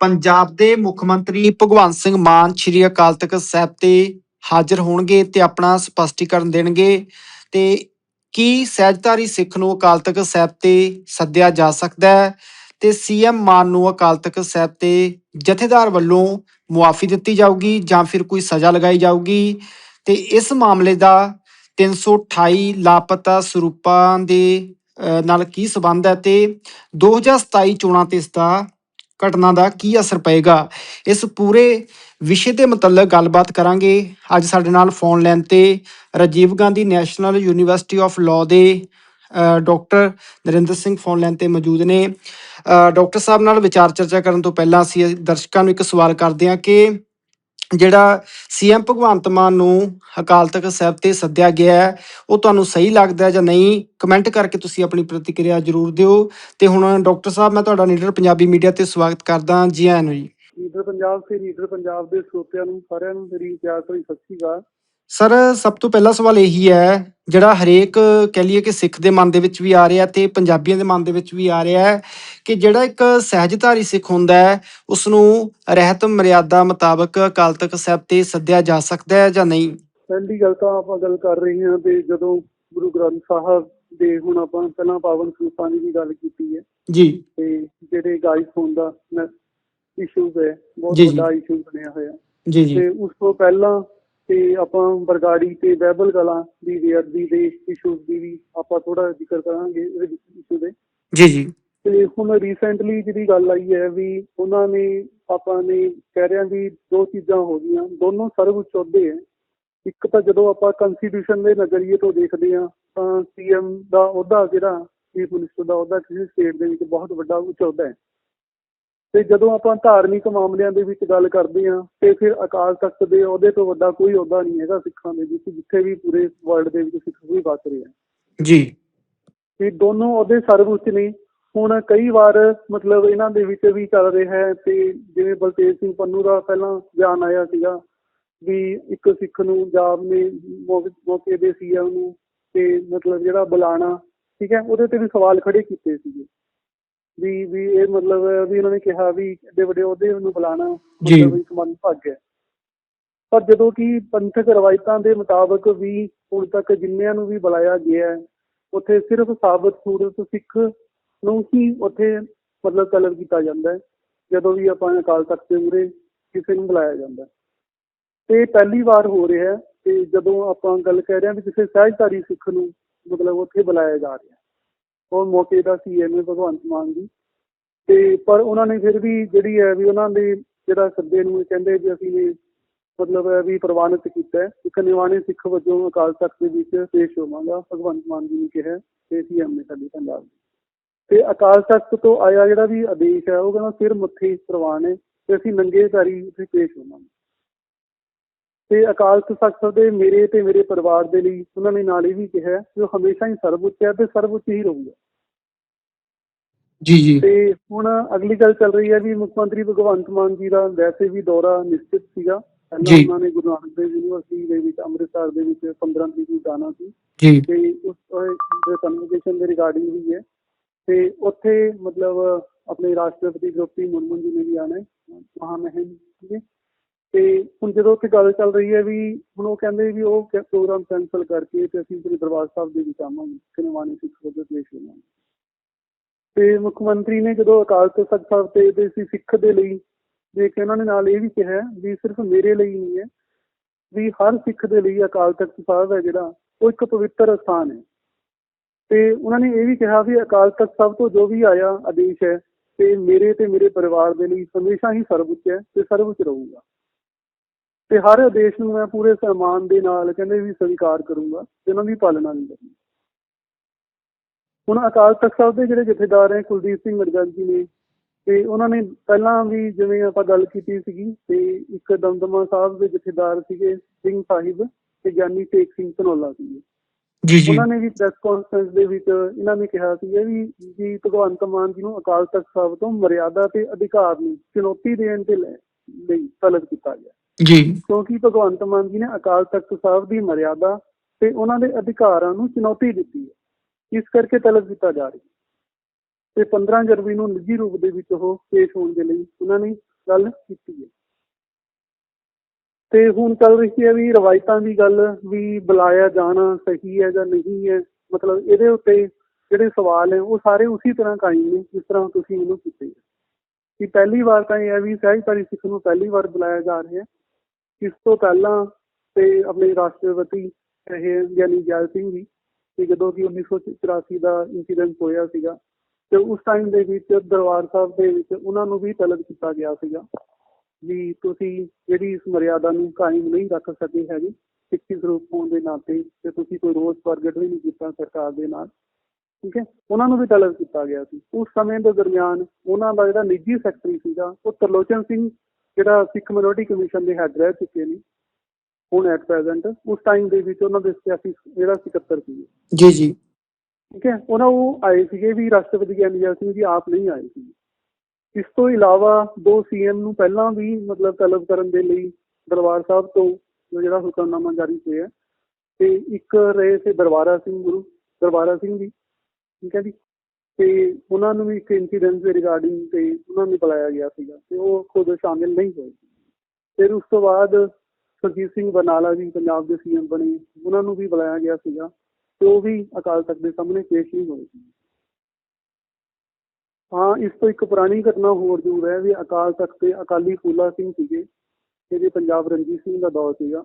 ਪੰਜਾਬ ਦੇ ਮੁੱਖ ਮੰਤਰੀ ਭਗਵੰਤ ਸਿੰਘ ਮਾਨ ਸ਼੍ਰੀ ਅਕਾਲ ਤਖਤ ਸਾਹਿਬ ਤੇ ਹਾਜ਼ਰ ਹੋਣਗੇ ਤੇ ਆਪਣਾ ਸਪਸ਼ਟੀਕਰਨ ਦੇਣਗੇ। ਤੇ ਕੀ ਸਹਿਜਧਾਰੀ ਸਿੱਖ ਨੂੰ ਅਕਾਲ ਤਖਤ ਸਾਹਿਬ ਤੇ ਸੱਦਿਆ ਜਾ ਸਕਦਾ ਹੈ? ਤੇ ਸੀਐਮ ਮਾਨ ਨੂੰ ਅਕਾਲ ਤਖਤ ਸਾਹਿਬ ਤੇ ਜਥੇਦਾਰ ਵੱਲੋਂ ਮੁਆਫੀ ਦਿੱਤੀ ਜਾਊਗੀ ਜਾਂ ਫਿਰ ਕੋਈ ਸਜ਼ਾ ਲਗਾਈ ਜਾਊਗੀ? ਤੇ ਇਸ ਮਾਮਲੇ ਦਾ 328 ਲਾਪਤਾ ਸਰੂਪਾਂ ਦੇ ਨਾਲ ਕੀ ਸਬੰਧ ਹੈ? ਤੇ 2027 ਚੋਣਾਂ ਤੇ ਇਸ ਦਾ ਘਟਨਾ ਦਾ ਕੀ ਅਸਰ ਪਏਗਾ? ਇਸ ਪੂਰੇ ਵਿਸ਼ੇ ਦੇ ਮੁਤਲਕ ਗੱਲਬਾਤ ਕਰਾਂਗੇ। ਅੱਜ ਸਾਡੇ ਨਾਲ ਫੋਨ ਲਾਈਨ ਤੇ Rajiv Gandhi national university of law ਦੇ ਅ, doctor Narinder Singh phone line ਤੇ ਮੌਜੂਦ ਨੇ। ਅ, ਡਾਕਟਰ ਸਾਹਿਬ ਨਾਲ ਵਿਚਾਰ ਚਰਚਾ ਕਰਨ ਤੋਂ ਪਹਿਲਾਂ ਅਸੀਂ ਦਰਸ਼ਕਾਂ ਨੂੰ ਇੱਕ ਸਵਾਲ ਕਰਦੇ ਹਾਂ ਕਿ ਜਿਹੜਾ ਸੀਐਮ ਭਗਵੰਤ ਮਾਨ ਨੂੰ ਅਕਾਲ ਤਖਤ ਸਾਹਿਬ ਤੇ ਸੱਦਿਆ ਗਿਆ ਹੈ, ਉਹ ਤੁਹਾਨੂੰ ਸਹੀ ਲੱਗਦਾ ਜਾਂ ਨਹੀਂ ਕਮੈਂਟ ਕਰਕੇ ਤੁਸੀਂ ਆਪਣੀ ਪ੍ਰਤੀਕਿਰਿਆ ਜ਼ਰੂਰ ਦਿਓ। ਤੇ ਹੁਣ ਡਾਕਟਰ ਸਾਹਿਬ, ਮੈਂ ਤੁਹਾਡਾ ਨੀਡਰ ਪੰਜਾਬੀ ਮੀਡੀਆ ਤੇ ਸਵਾਗਤ ਕਰਦਾ ਜੀ ਆਇਆਂ ਨੂੰ ਜੀ। ਲੀਡਰ ਪੰਜਾਬ ਤੇ ਲੀਡਰ ਪੰਜਾਬ ਦੇ ਸਰੋਤਿਆਂ ਨੂੰ ਸਾਰਿਆਂ ਨੂੰ ਮੇਰੀ ਪਿਆਰ ਭਰੀ ਸਤਿ ਸ਼੍ਰੀ ਅਕਾਲ। ਸਰ ਸਭ ਤੋਂ ਪਹਿਲਾ ਸਵਾਲ ਇਹੀ ਹੈ ਜਿਹੜਾ ਹਰੇਕ ਕਹਿ ਲਈਏ ਕਿ ਸਿੱਖ ਦੇ ਮਨ ਦੇ ਵਿੱਚ ਵੀ ਆ ਰਿਹਾ ਤੇ ਪੰਜਾਬੀਆਂ ਦੇ ਮਨ ਦੇ ਵਿੱਚ ਵੀ ਆ ਰਿਹਾ ਹੈ ਕਿ ਜਿਹੜਾ ਇੱਕ ਸਹਿਜਧਾਰੀ ਸਿੱਖ ਹੁੰਦਾ ਹੈ ਉਸ ਨੂੰ ਰਹਿਤ ਮਰਿਆਦਾ ਮੁਤਾਬਕ ਅਕਾਲ ਤਖਤ ਸਾਹਿਬ ਤੇ ਸੱਦਿਆ ਜਾ ਸਕਦਾ ਹੈ ਜਾਂ ਨਹੀਂ? ਪਹਿਲੀ ਗੱਲ ਤਾਂ ਆਪਾਂ ਗੱਲ ਕਰ ਰਹੇ ਹਾਂ ਤੇ ਜਦੋਂ ਗੁਰੂ ਗ੍ਰੰਥ ਸਾਹਿਬ ਦੇ ਹੁਣ ਆਪਾਂ ਪਹਿਲਾਂ ਪਾਵਨ ਸਰੂਪਾਂ ਦੀ ਵੀ ਗੱਲ ਕੀਤੀ ਹੈ ਜੀ। ਤੇ ਜਿਹੜੇ ਗਾਇਸ ਹੋਣ ਦਾ ਇਸ਼ੂਜ਼ ਹੈ ਬਹੁਤ। ਵੱਡਾ ਇਸ਼ੂ ਬਣਿਆ ਹੋਇਆ। ਜੀ ਜੀ। ਤੇ ਉਸ ਤੋਂ ਪਹਿਲਾਂ ਤੇ ਆਪਾਂ ਬਰਗਾੜੀ ਤੇ ਬਹਿਬਲ ਕਲਾਂ ਦੀ ਬੇਅਦਬੀ ਦੇ ਇਸ਼ੂਜ਼ ਦੀ ਵੀ ਆਪਾਂ ਥੋੜਾ ਜ਼ਿਕਰ ਕਰਾਂਗੇ ਇਹਦੇ ਵਿੱਚ ਇਸ਼ੂ ਦੇ। ਜੀ ਜੀ। ਤੇ ਹੁਣ ਰੀਸੈਂਟਲੀ ਜਿਹੜੀ ਗੱਲ ਆਈ ਹੈ ਵੀ ਉਹਨਾਂ ਨੇ ਆਪਾਂ ਨੇ ਕਹਿ ਹਾਂ ਵੀ ਦੋ ਚੀਜ਼ਾਂ ਹੋ ਗਈਆਂ ਦੋਨੋਂ ਸਰਵਉੱਚ ਅਹੁਦੇ ਹੈ। ਇੱਕ ਤਾਂ ਜਦੋਂ ਆਪਾਂ ਕਨਸਟੀਟਿਊਸ਼ਨ ਦੇ ਨਜ਼ਰੀਏ ਤੋਂ ਦੇਖਦੇ ਹਾਂ ਤਾਂ ਸੀਐਮ ਦਾ ਅਹੁਦਾ ਜਿਹੜਾ ਚੀਫ ਮਿਨਿਸਟਰ ਦਾ ਅਹੁਦਾ ਕਿਸੇ ਸਟੇਟ ਦੇ ਵਿੱਚ ਬਹੁਤ ਵੱਡਾ ਉੱਚ ਅਹੁਦਾ ਹੈ। ਤੇ ਜਦੋਂ ਆਪਾਂ ਧਾਰਮਿਕ ਮਾਮਲਿਆਂ ਦੇ ਵਿੱਚ ਗੱਲ ਕਰਦੇ ਹਾਂ ਤੇ ਫਿਰ ਅਕਾਲ ਤਖਤ ਦੇ ਅਹੁਦੇ ਤੋਂ ਵੱਡਾ ਕੋਈ ਅਹੁਦਾ ਨਹੀਂ ਹੈਗਾ ਸਿੱਖਾਂ ਦੇ ਵਿੱਚ ਜਿੱਥੇ ਵੀ ਪੂਰੇ ਵਰਲਡ ਦੇ ਵਿੱਚ ਸਿੱਖ ਵੀ ਵਸ ਰਹੇ ਆ। ਜੀ। ਇਹ ਦੋਨੋਂ ਉਹਦੇ ਸਰਵਉੱਚ ਨੇ। ਹੁਣ ਕਈ ਵਾਰ ਮਤਲਬ ਇਹਨਾਂ ਦੇ ਵਿੱਚ ਵੀ ਚੱਲ ਰਿਹਾ ਹੈ ਤੇ ਜਿਵੇਂ ਬਲਤੇਜ ਸਿੰਘ ਪੰਨੂ ਦਾ ਪਹਿਲਾਂ ਬਿਆਨ ਆਇਆ ਸੀਗਾ ਵੀ ਇੱਕ ਸਿੱਖ ਨੂੰ ਜਾਬ ਨੇ ਮੌਕੇ ਮੌਕੇ ਦੇ ਸੀਐਮ ਨੂੰ ਤੇ ਮਤਲਬ ਜਿਹੜਾ ਬੁਲਾਣਾ ਠੀਕ ਹੈ ਉਹਦੇ ਤੇ ਵੀ ਸਵਾਲ ਖੜੇ ਕੀਤੇ ਸੀਗੇ। ਵੀ ਵੀ ਇਹ ਮਤਲਬ ਵੀ ਉਹਨਾਂ ਨੇ ਕਿਹਾ ਵੀ ਏਡੇ ਵੱਡੇ ਉਹਦੇ ਨੂੰ ਬੁਲਾਣਾ। ਮਤਲਬ ਮਨ ਭਾਗ ਹੈ ਪਰ ਜਦੋਂ ਕਿ ਪੰਥਕ ਰਵਾਇਤਾਂ ਦੇ ਮੁਤਾਬਕ ਵੀ ਹੁਣ ਤੱਕ ਜਿੰਨਿਆਂ ਨੂੰ ਵੀ ਬੁਲਾਇਆ ਗਿਆ ਹੈ ਉੱਥੇ ਸਿਰਫ ਸਾਬਤ ਸੂਰਤ ਸਿੱਖ ਨੂੰ ਹੀ ਉੱਥੇ ਮਤਲਬ ਤਲਬ ਕੀਤਾ ਜਾਂਦਾ ਹੈ ਜਦੋਂ ਵੀ ਆਪਾਂ ਅਕਾਲ ਤਖਤ ਦੇ ਮੂਹਰੇ ਕਿਸੇ ਨੂੰ ਬੁਲਾਇਆ ਜਾਂਦਾ। ਤੇ ਪਹਿਲੀ ਵਾਰ ਹੋ ਰਿਹਾ ਹੈ ਤੇ ਜਦੋਂ ਆਪਾਂ ਗੱਲ ਕਰ ਰਹੇ ਹਾਂ ਵੀ ਕਿਸੇ ਸਹਿਜਧਾਰੀ ਸਿੱਖ ਨੂੰ ਮਤਲਬ ਉੱਥੇ ਬੁਲਾਇਆ ਜਾ ਰਿਹਾ ਉਹ ਮੌਕੇ ਦਾ ਸੀਐਮ ਭਗਵੰਤ ਮਾਨ ਜੀ। ਤੇ ਪਰ ਉਹਨਾਂ ਨੇ ਫਿਰ ਵੀ ਜਿਹੜੀ ਹੈ ਵੀ ਉਹਨਾਂ ਦੇ ਜਿਹੜਾ ਸੱਦੇ ਨੂੰ ਕਹਿੰਦੇ ਵੀ ਅਸੀਂ ਇਹ ਮਤਲਬ ਹੈ ਵੀ ਪ੍ਰਵਾਨਿਤ ਕੀਤਾ ਹੈ। ਇੱਕ ਨਿਵਾਣੇ ਸਿੱਖ ਵਜੋਂ ਅਕਾਲ ਤਖਤ ਦੇ ਵਿੱਚ ਪੇਸ਼ ਹੋਵਾਂਗਾ, ਭਗਵੰਤ ਮਾਨ ਜੀ ਨੇ ਕਿਹਾ ਤੇ ਸੀਐਮ ਨੇ ਸਾਡੇ ਪੰਜਾਬ ਦੇ ਤੇ ਅਕਾਲ ਤਖਤ ਤੋਂ ਆਇਆ ਜਿਹੜਾ ਵੀ ਆਦੇਸ਼ ਹੈ, ਉਹ ਕਹਿੰਦਾ ਸਿਰ ਮੁੱਠੀ ਪ੍ਰਵਾਨ ਹੈ, ਤੇ ਅਸੀਂ ਨੰਗੇ ਪੈਰੀ ਉੱਥੇ ਪੇਸ਼ ਹੋਵਾਂਗੇ। ਤੇ ਅਕਾਲ ਤਖਤ ਦੇ ਮੇਰੇ ਤੇ ਮੇਰੇ ਪਰਿਵਾਰ ਦੇ ਲਈ ਉਹਨਾਂ ਨੇ ਨਾਲ ਇਹ ਵੀ ਕਿਹਾ ਕਿ ਉਹ ਹਮੇਸ਼ਾ ਹੀ ਸਰਵਉੱਚ ਹੈ ਤੇ ਸਰਵਉੱਚ ਹੀ ਰਹੂਗਾ। ਜੀ ਜੀ। ਤੇ ਹੁਣ ਅਗਲੀ ਗੱਲ ਚੱਲ ਰਹੀ ਹੈ ਵੀ ਮੁੱਖ ਮੰਤਰੀ ਭਗਵੰਤ ਮਾਨ ਜੀ ਦਾ ਵੈਸੇ ਵੀ ਦੌਰਾ ਨਿਸ਼ਚਿਤ ਸੀਗਾ। ਪਹਿਲਾਂ। ਉਹਨਾਂ ਨੇ ਗੁਰੂ ਨਾਨਕ ਦੇਵ ਯੂਨੀਵਰਸਿਟੀ ਦੇ ਵਿੱਚ ਅੰਮ੍ਰਿਤਸਰ ਦੇ ਵਿੱਚ 15 ਤਰੀਕ ਨੂੰ ਜਾਣਾ ਸੀ। ਜੀ। ਤੇ ਉਸ ਕਨਵੋਕੇਸ਼ਨ ਦੇ ਰਿਗਾਰਡਿੰਗ ਵੀ ਹੈ। ਤੇ ਉੱਥੇ ਮਤਲਬ ਆਪਣੇ ਰਾਸ਼ਟਰਪਤੀ ਦ੍ਰੋਪਦੀ ਮੁਰਮੂ ਜੀ ਨੇ ਵੀ ਆਣਾ ਹੈ ਮਹਾਮਹਿਮ ਠੀਕ ਹੈ ਤੇ ਹੁਣ ਜਦੋਂ ਉੱਥੇ ਗੱਲ ਚੱਲ ਰਹੀ ਹੈ ਵੀ ਹੁਣ ਉਹ ਕਹਿੰਦੇ ਵੀ ਉਹ ਪ੍ਰੋਗਰਾਮ ਕੈਂਸਲ ਕਰਕੇ ਤੇ ਅਸੀਂ ਸ੍ਰੀ ਦਰਬਾਰ ਸਾਹਿਬ ਦੇ ਵਿੱਚ ਆਵਾਂਗੇ ਕਿਨਵਾਨੀ ਸਿੱਖ ਵਜੋਂ ਪੇਸ਼ ਹੋਵਾਂਗੇ। ਤੇ ਮੁੱਖ ਮੰਤਰੀ ਨੇ ਜਦੋਂ ਅਕਾਲ ਤਖਤ ਸਾਹਿਬ ਤੇ ਤੇ ਸੀ ਸਿੱਖ ਦੇ ਲਈ, ਦੇਖ ਕੇ ਉਹਨਾਂ ਨੇ ਨਾਲ ਇਹ ਵੀ ਕਿਹਾ ਵੀ ਸਿਰਫ ਮੇਰੇ ਲਈ ਨਹੀਂ ਹੈ, ਵੀ ਹਰ ਸਿੱਖ ਦੇ ਲਈ ਅਕਾਲ ਤਖਤ ਸਾਹਿਬ ਹੈ ਜਿਹੜਾ, ਉਹ ਇੱਕ ਪਵਿੱਤਰ ਸਥਾਨ ਹੈ। ਤੇ ਉਹਨਾਂ ਨੇ ਇਹ ਵੀ ਕਿਹਾ ਵੀ ਅਕਾਲ ਤਖਤ ਸਾਹਿਬ ਤੋਂ ਜੋ ਵੀ ਆਇਆ ਆਦੇਸ਼ ਹੈ, ਤੇ ਮੇਰੇ ਤੇ ਮੇਰੇ ਪਰਿਵਾਰ ਦੇ ਲਈ ਹਮੇਸ਼ਾ ਹੀ ਸਰਵਉੱਚ ਹੈ ਤੇ ਸਰਵਉੱਚ ਰਹੂਗਾ। ਤੇ ਹਰ ਆਦੇਸ਼ ਨੂੰ ਮੈਂ ਪੂਰੇ ਸਨਮਾਨ ਦੇ ਨਾਲ ਕਹਿੰਦੇ ਵੀ ਸਵੀਕਾਰ ਕਰੂੰਗਾ ਤੇ ਉਹਨਾਂ ਦੀ ਪਾਲਣਾ ਵੀ ਕਰੂੰਗਾ ਹੁਣ ਅਕਾਲ ਤਖਤ ਸਾਹਿਬ ਦੇ ਜਿਹੜੇ ਜਥੇਦਾਰ ਹੈ ਕੁਲਦੀਪ ਸਿੰਘ ਮਰਗਨ ਜੀ ਨੇ ਤੇ ਉਹਨਾਂ ਨੇ ਪਹਿਲਾਂ ਵੀ ਜਿਵੇਂ ਆਪਾਂ ਗੱਲ ਕੀਤੀ ਸੀਗੀ ਤੇ ਇੱਕ ਦਮਦਮਾ ਸਾਹਿਬ ਦੇ ਜਥੇਦਾਰ ਸੀਗੇ ਸਿੰਘ ਸਾਹਿਬ ਤੇ ਗਿਆਨੀ ਤੇਗ ਸਿੰਘ ਧਨੌਲਾ ਸੀਗੇ। ਜੀ ਜੀ। ਉਹਨਾਂ ਨੇ ਵੀ ਪ੍ਰੈਸ ਕਾਨਫਰੰਸ ਦੇ ਵਿੱਚ ਇਹਨਾਂ ਨੇ ਕਿਹਾ ਸੀ ਵੀ ਜੀ ਭਗਵੰਤ ਮਾਨ ਜੀ ਨੂੰ ਅਕਾਲ ਤਖਤ ਸਾਹਿਬ ਤੋਂ ਮਰਿਆਦਾ ਤੇ ਅਧਿਕਾਰ ਨੂੰ ਚੁਣੌਤੀ ਦੇਣ ਦੇ ਲਈ ਤਲਬ ਕੀਤਾ ਗਿਆ। ਜੀ। ਕਿਉਂਕਿ ਭਗਵੰਤ ਮਾਨ ਜੀ ਨੇ ਅਕਾਲ ਤਖਤ ਸਾਹਿਬ ਦੀ ਮਰਿਆਦਾ ਤੇ ਉਹਨਾਂ ਦੇ ਅਧਿਕਾਰਾਂ ਨੂੰ ਚੁਣੌਤੀ ਦਿੱਤੀ ਹੈ। ਇਸ ਕਰਕੇ ਤਲਬ ਕੀਤਾ ਜਾ ਰਿਹਾ ਤੇ 15 ਜਨਵਰੀ ਨੂੰ ਨਿੱਜੀ ਰੂਪ ਦੇ ਵਿੱਚ ਉਹ ਪੇਸ਼ ਹੋਣ ਦੇ ਲਈ ਉਹਨਾਂ ਨੇ ਗੱਲ ਕੀਤੀ ਹੈ। ਤੇ ਹੁਣ ਚੱਲ ਰਹੀ ਹੈ ਵੀ ਰਵਾਇਤਾਂ ਦੀ ਗੱਲ ਵੀ ਬੁਲਾਇਆ ਜਾਣਾ ਸਹੀ ਹੈ ਜਾਂ ਨਹੀਂ ਹੈ। ਮਤਲਬ ਇਹਦੇ ਉੱਤੇ ਜਿਹੜੇ ਸਵਾਲ ਹੈ ਉਹ ਸਾਰੇ ਉਸੇ ਤਰ੍ਹਾਂ ਕਾਇਮ ਨੇ ਜਿਸ ਤਰ੍ਹਾਂ ਤੁਸੀਂ ਇਹਨੂੰ ਕੀਤੇ ਕਿ ਪਹਿਲੀ ਵਾਰ ਤਾਂ ਇਹ ਹੈ ਵੀ ਸਹਿਜਪਾਰੀ ਸਿੱਖ ਨੂੰ ਪਹਿਲੀ ਵਾਰ ਬੁਲਾਇਆ ਜਾ ਰਿਹਾ ਹੈ। ਇਸ ਤੋਂ ਪਹਿਲਾਂ ਤੇ ਆਪਣੇ ਰਾਸ਼ਟਰਪਤੀ ਰਹੇ ਗਿਆਨੀ ਜੈਲ ਸਿੰਘ ਜੀ ਕਿ ਜਦੋਂ ਕਿ 1984 ਦਾ ਇਨਸੀਡੈਂਟ ਹੋਇਆ ਸੀਗਾ ਤੇ ਉਸ ਟਾਈਮ ਦੇ ਵਿੱਚ ਦਰਬਾਰ ਸਾਹਿਬ ਦੇ ਵਿੱਚ ਉਹਨਾਂ ਨੂੰ ਵੀ ਤਲਬ ਕੀਤਾ ਗਿਆ ਸੀਗਾ ਵੀ ਤੁਸੀਂ ਜਿਹੜੀ ਇਸ ਮਰਿਆਦਾ ਨੂੰ ਕਾਇਮ ਨਹੀਂ ਰੱਖ ਸਕੇ ਹੈਗੇ, ਸਿੱਖੀ ਸਰੂਪ ਹੋਣ ਦੇ ਨਾਤੇ ਤੇ ਤੁਸੀਂ ਕੋਈ ਰੋਸ ਪ੍ਰਗਟ ਵੀ ਨਹੀਂ ਕੀਤਾ ਸਰਕਾਰ ਦੇ ਨਾਲ, ਠੀਕ ਹੈ? ਉਹਨਾਂ ਨੂੰ ਵੀ ਤਲਬ ਕੀਤਾ ਗਿਆ ਸੀ। ਉਸ ਸਮੇਂ ਦੇ ਦਰਮਿਆਨ ਉਹਨਾਂ ਦਾ ਜਿਹੜਾ ਨਿੱਜੀ ਸੈਕਟਰੀ ਸੀਗਾ, ਉਹ ਤਰਲੋਚਨ ਸਿੰਘ ਜਿਹੜਾ ਸਿੱਖ ਮਿਨੋਰਟੀ ਕਮਿਸ਼ਨ ਦੇ ਹੈੱਡ ਰਹਿ ਚੁੱਕੇ ਨੇ ਹੁਣ ਐਟ ਪ੍ਰੈਜ਼ੈਂਟ ਉਸ ਟਾਈਮ ਦੇ ਵਿੱਚ ਉਹਨਾਂ ਦੇ ਸਿਆਸੀ ਜਿਹੜਾ ਸਕੱਤਰ ਸੀ। ਜੀ ਜੀ। ਠੀਕ ਹੈ? ਉਹਨਾਂ ਉਹ ਆਏ ਸੀਗੇ ਵੀ ਰਾਸ਼ਟਰਪਤੀ ਗਿਆਨੀ ਜੈਲ ਸਿੰਘ ਜੀ ਆਪ ਨਹੀਂ ਆਏ ਸੀ। ਇਸ ਤੋਂ ਇਲਾਵਾ ਦੋ ਸੀਐਮ ਨੂੰ ਪਹਿਲਾਂ ਵੀ ਮਤਲਬ ਤਲਬ ਕਰਨ ਦੇ ਲਈ ਦਰਬਾਰ ਸਾਹਿਬ ਤੋਂ ਜਿਹੜਾ ਹੁਕਮਨਾਮਾ ਜਾਰੀ ਹੋਇਆ ਤੇ ਇੱਕ ਰਹੇ ਸੀ ਦਰਬਾਰਾ ਸਿੰਘ ਗੁਰੂ ਦਰਬਾਰਾ ਸਿੰਘ ਜੀ। ਠੀਕ ਹੈ ਜੀ? ਤੇ ਉਹਨਾਂ ਨੂੰ ਵੀ ਇੱਕ ਇਨਸੀਡੈਂਟ ਦੇ ਰਿਗਾਰਡਿੰਗ ਤੇ ਉਹਨਾਂ ਨੂੰ ਬੁਲਾਇਆ ਗਿਆ ਸੀਗਾ ਤੇ ਉਹ ਖੁਦ ਸ਼ਾਮਿਲ ਨਹੀਂ ਹੋਏ। ਫਿਰ ਉਸ ਤੋਂ ਬਾਅਦ ਸੁਰਜੀਤ ਸਿੰਘ ਬਰਨਾਲਾ ਜੀ ਪੰਜਾਬ ਦੇ ਸੀਐਮ ਬਣੇ, ਉਹਨਾਂ ਨੂੰ ਵੀ ਬੁਲਾਇਆ ਗਿਆ ਸੀਗਾ ਤੇ ਉਹ ਵੀ ਅਕਾਲ ਤਖਤ ਦੇ ਸਾਹਮਣੇ ਪੇਸ਼ ਨਹੀਂ ਹੋਏ। ਸੀ ਹਾਂ, ਇਸ ਤੋਂ ਇੱਕ ਪੁਰਾਣੀ ਘਟਨਾ ਹੋਰ ਜ਼ਰੂਰ ਹੈ ਵੀ ਅਕਾਲ ਤਖਤ ਦੇ ਅਕਾਲੀ ਫੂਲਾ ਸਿੰਘ ਸੀਗੇ, ਜਿਹੜੇ ਪੰਜਾਬ ਰਣਜੀਤ ਸਿੰਘ ਦਾ ਦੌਰ ਸੀਗਾ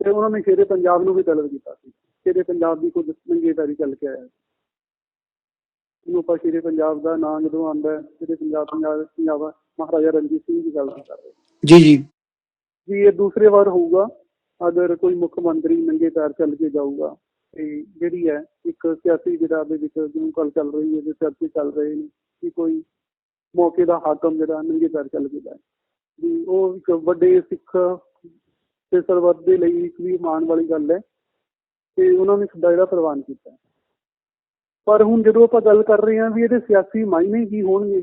ਤੇ ਉਹਨਾਂ ਨੇ ਸ਼ੇਰੇ ਪੰਜਾਬ ਨੂੰ ਵੀ ਤਲਬ ਕੀਤਾ ਸੀ। ਸ਼ੇਰੇ ਪੰਜਾਬ ਦੀ ਕੋਈ ਮੰਗੇਦਾਰੀ ਚੱਲ ਕੇ ਆਇਆ। ਆਪਾਂ ਸ਼ੇਰੇ ਪੰਜਾਬ ਦਾ ਨਾਂ ਜਦੋਂ ਆਉਂਦਾ ਸ਼ੇਰੇ ਪੰਜਾਬ ਪੰਜਾਬ ਪੰਜਾਬ ਮਹਾਰਾਜਾ ਰਣਜੀਤ ਸਿੰਘ ਦੀ ਗੱਲ ਕਰ ਰਹੇ। ਜੀ ਜੀ ਵੀ ਇਹ ਦੂਸਰੇ ਵਾਰ ਹੋਊਗਾ ਅਗਰ ਕੋਈ ਮੁੱਖ ਮੰਤਰੀ ਨੰਗੇ ਪੈਰ ਚੱਲ ਕੇ ਜਾਊਗਾ ਤੇ ਜਿਹੜੀ ਹੈ ਇੱਕ ਸਿਆਸੀ ਜਿਹੜਾ ਦੇ ਵਿੱਚ ਜਿਉਂ ਗੱਲ ਚੱਲ ਰਹੀ ਹੈ ਜੇ ਚਰਚੇ ਚੱਲ ਰਹੇ ਨੇ ਕਿ ਕੋਈ ਮੌਕੇ ਦਾ ਹਾਕਮ ਜਿਹੜਾ ਨੰਗੇ ਪੈਰ ਚੱਲ ਕੇ ਜਾਏ ਵੀ ਉਹ ਇੱਕ ਵੱਡੇ ਸਿੱਖ ਤੇ ਸਰਬੱਤ ਦੇ ਲਈ ਇੱਕ ਵੀ ਮਾਣ ਵਾਲੀ ਗੱਲ ਹੈ ਤੇ ਉਹਨਾਂ ਨੇ ਸਦਾ ਜਿਹੜਾ ਪ੍ਰਵਾਨ ਕੀਤਾ। ਪਰ ਹੁਣ ਜਦੋਂ ਆਪਾਂ ਗੱਲ ਕਰ ਰਹੇ ਹਾਂ ਵੀ ਇਹਦੇ ਸਿਆਸੀ ਮਾਇਨੇ ਕੀ ਹੋਣਗੇ,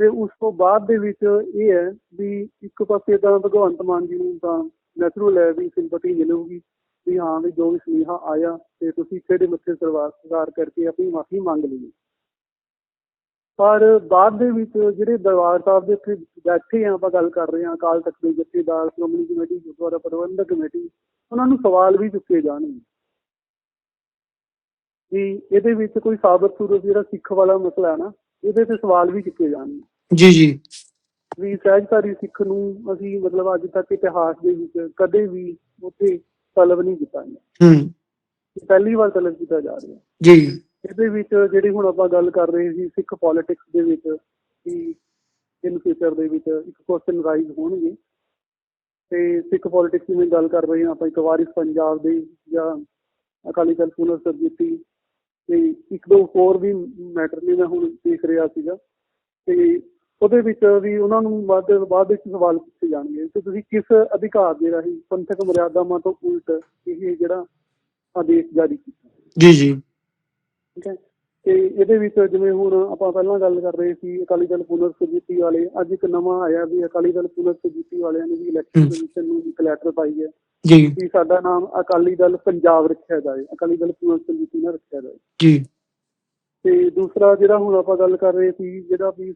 ਤੇ ਉਸ ਤੋਂ ਬਾਅਦ ਦੇ ਵਿੱਚ ਇਹ ਹੈ ਵੀ ਇੱਕ ਪਾਸੇ ਤਾਂ ਭਗਵੰਤ ਮਾਨ ਜੀ ਨੂੰ ਤਾਂ ਨੈਚੁਰਲ ਹੈ ਵੀ ਸਿੰਪਥੀ ਮਿਲੂਗੀ, ਵੀ ਹਾਂ ਵੀ ਜੋ ਵੀ ਸੁਨੇਹਾ ਆਇਆ ਤੇ ਤੁਸੀਂ ਕਿਹੜੇ ਮੱਥੇ ਸਰਵਾਰ ਸਰਕਾਰ ਕਰਕੇ ਆਪਣੀ ਮਾਫੀ ਮੰਗ ਲਈ। ਪਰ ਬਾਅਦ ਦੇ ਵਿੱਚ ਜਿਹੜੇ ਦਰਬਾਰ ਸਾਹਿਬ ਦੇ ਉੱਤੇ ਬੈਠੇ ਆ ਆਪਾਂ ਗੱਲ ਕਰ ਰਹੇ ਹਾਂ, ਅਕਾਲ ਤਖਤ ਦੇ ਜਥੇਦਾਰ, ਸ਼੍ਰੋਮਣੀ ਕਮੇਟੀ, ਗੁਰਦੁਆਰਾ ਪ੍ਰਬੰਧਕ ਕਮੇਟੀ, ਉਹਨਾਂ ਨੂੰ ਸਵਾਲ ਵੀ ਚੁੱਕੇ ਜਾਣਗੇ। ਵੀ ਇਹਦੇ ਵਿੱਚ ਕੋਈ ਸਾਬਤ ਸੂਰਤ ਜਿਹੜਾ ਸਿੱਖ ਵਾਲਾ ਮਸਲਾ ਹੈ ਨਾ ਇਹਦੇ ਤੇ ਸਵਾਲ ਵੀ ਚੁੱਕੇ ਜਾਣਗੇ। ਜੀ ਜੀ। ਵੀ ਸਹਿਜਧਾਰੀ ਸਿੱਖ ਨੂੰ ਅਸੀਂ ਮਤਲਬ ਅੱਜ ਤੱਕ ਇਤਿਹਾਸ ਦੇ ਵਿੱਚ ਕਦੇ ਵੀ ਉੱਥੇ ਤਲਬ ਨਹੀਂ ਕੀਤਾ ਹੂੰ। ਪਹਿਲੀ ਵਾਰ ਤਲਬ ਕੀਤਾ ਜਾ ਰਿਹਾ। ਜੀ। ਇਹਦੇ ਵਿੱਚ ਜਿਹੜੀ ਹੁਣ ਆਪਾਂ ਗੱਲ ਕਰ ਰਹੇ ਸੀ ਸਿੱਖ ਪੋਲਿਟਿਕਸ ਦੇ ਵਿੱਚ ਕਿ ਇਨ ਫਿਊਚਰ ਦੇ ਵਿੱਚ ਇੱਕ ਕੁਐਸਚਨ ਰਾਈਜ਼ ਹੋਣਗੇ। ਤੇ ਸਿੱਖ ਪੋਲਿਟਿਕਸ ਦੀ ਗੱਲ ਕਰ ਰਹੇ ਹਾਂ ਆਪਾਂ ਇੱਕ ਵਾਰਿਸ ਪੰਜਾਬ ਦੇ ਜਾਂ ਅਕਾਲੀ ਦਲ ਪੁਨਰ ਸਰਜੀਤੀ ਤੇ ਇੱਕ ਦੋ ਹੋਰ ਵੀ ਮੈਟਰ ਨੇ ਮੈਂ ਹੁਣ ਦੇਖ ਰਿਹਾ ਸੀਗਾ। ਤੇ ਉਹਦੇ ਵਿੱਚ ਵੀ ਉਹਨਾਂ ਨੂੰ ਬਾਅਦ ਬਾਅਦ ਵਿੱਚ ਸਵਾਲ ਪੁੱਛੇ ਜਾਣਗੇ। ਕਿ ਤੁਸੀਂ ਕਿਸ ਅਧਿਕਾਰ ਦੇ ਰਾਹੀਂ ਪੰਥਕ ਮਰਿਆਦਾਵਾਂ ਤੋਂ ਉਲਟ ਇਹ ਜਿਹੜਾ ਆਦੇਸ਼ ਜਾਰੀ ਕੀਤਾ? ਜੀ ਜੀ। ਠੀਕ ਹੈ ਤੇ ਇਹਦੇ ਵਿੱਚ ਜਿਵੇਂ ਹੁਣ ਆਪਾਂ ਪਹਿਲਾਂ ਗੱਲ ਕਰ ਰਹੇ ਸੀ ਅਕਾਲੀ ਦਲ ਪੁਨਰ ਸੁਜੀਤੀ ਵਾਲੇ ਅੱਜ ਇੱਕ ਨਵਾਂ ਆਇਆ ਵੀ ਅਕਾਲੀ ਦਲ ਪੁਨਰ ਸੁਜੀਤੀ ਵਾਲਿਆਂ ਨੇ ਵੀ ਇਲੈਕਸ਼ਨ। ਕਮਿਸ਼ਨ ਨੂੰ ਇੱਕ ਲੈਟਰ ਪਾਈ ਹੈ। ਜੀ। ਕਿ ਸਾਡਾ ਨਾਮ ਅਕਾਲੀ ਦਲ ਪੰਜਾਬ ਰੱਖਿਆ ਜਾਏ ਅਕਾਲੀ ਦਲ ਪੁਨਰ ਸੁਜੀਤੀ ਨਾ ਰੱਖਿਆ ਜਾਏ। ਜੀ। ਤੇ ਦੂਸਰਾ ਜਿਹੜਾ ਹੁਣ ਆਪਾਂ ਗੱਲ ਕਰ ਰਹੇ ਸੀ ਜਿਹੜਾ ਵੀ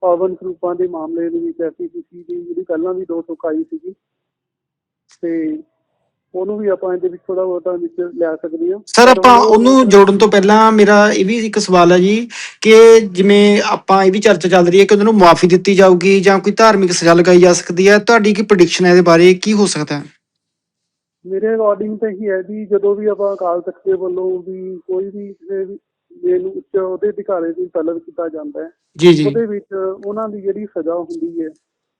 ਪਾਵਨ ਸਰੂਪਾਂ ਦੇ ਮਾਮਲੇ ਦੇ ਵਿੱਚ ਐਸਪੀਸੀਸੀ ਦੀ ਜਿਹੜੀ ਪਹਿਲਾਂ ਵੀ ਦੋ ਟੁਕ ਆਈ ਸੀਗੀ। ਤੇ ਉਹਨੂੰ ਵੀ ਆਪਾਂ ਇਹਦੇ ਵਿੱਚ ਥੋੜਾ ਬਹੁਤਾ ਵਿੱਚ ਲੈ ਸਕਦੇ ਹਾਂ। ਸਰ ਆਪਾਂ ਉਹ- ਉਹਨੂੰ ਜੋੜਨ ਤੋਂ ਪਹਿਲਾਂ ਮੇਰਾ ਇਹ ਵੀ ਇੱਕ ਸਵਾਲ ਹੈ ਜੀ ਕਿ ਜਿਵੇਂ ਆਪਾਂ ਇਹ ਵੀ ਚਰਚਾ ਚੱਲ ਰਹੀ ਹੈ ਕਿ ਉਹਨਾਂ ਨੂੰ ਮਾਫੀ ਦਿੱਤੀ ਜਾਊਗੀ ਜਾਂ ਕੋਈ ਧਾਰਮਿਕ ਸਜ਼ਾ ਲਗਾਈ ਜਾ ਸਕਦੀ ਹੈ ਤੁਹਾਡੀ ਕੀ ਪ੍ਰੈਡਿਕਸ਼ਨ ਹੈ ਇਹਦੇ ਬਾਰੇ? ਕੀ ਹੋ ਸਕਦਾ ਹੈ? ਮੇਰੇ ਅਕੋਰਡਿੰਗ ਤਾਂ ਇਹੀ ਹੈ ਵੀ ਜਦੋਂ ਵੀ ਆਪਾਂ ਅਕਾਲ ਤਖਤ ਦੇ ਵੱਲੋਂ ਵੀ ਕੋਈ ਵੀ ਕਿਸੇ ਵੀ ਉੱਚ ਉਹਦੇ ਅਧਿਕਾਰੀ ਦੀ ਤਲਬ ਕੀਤਾ ਜਾਂਦਾ ਹੈ ਜੀ ਜੀ। ਉਹਦੇ ਵਿੱਚ ਉਹਨਾਂ ਦੀ ਜਿਹੜੀ ਸਜ਼ਾ ਹੁੰਦੀ ਹੈ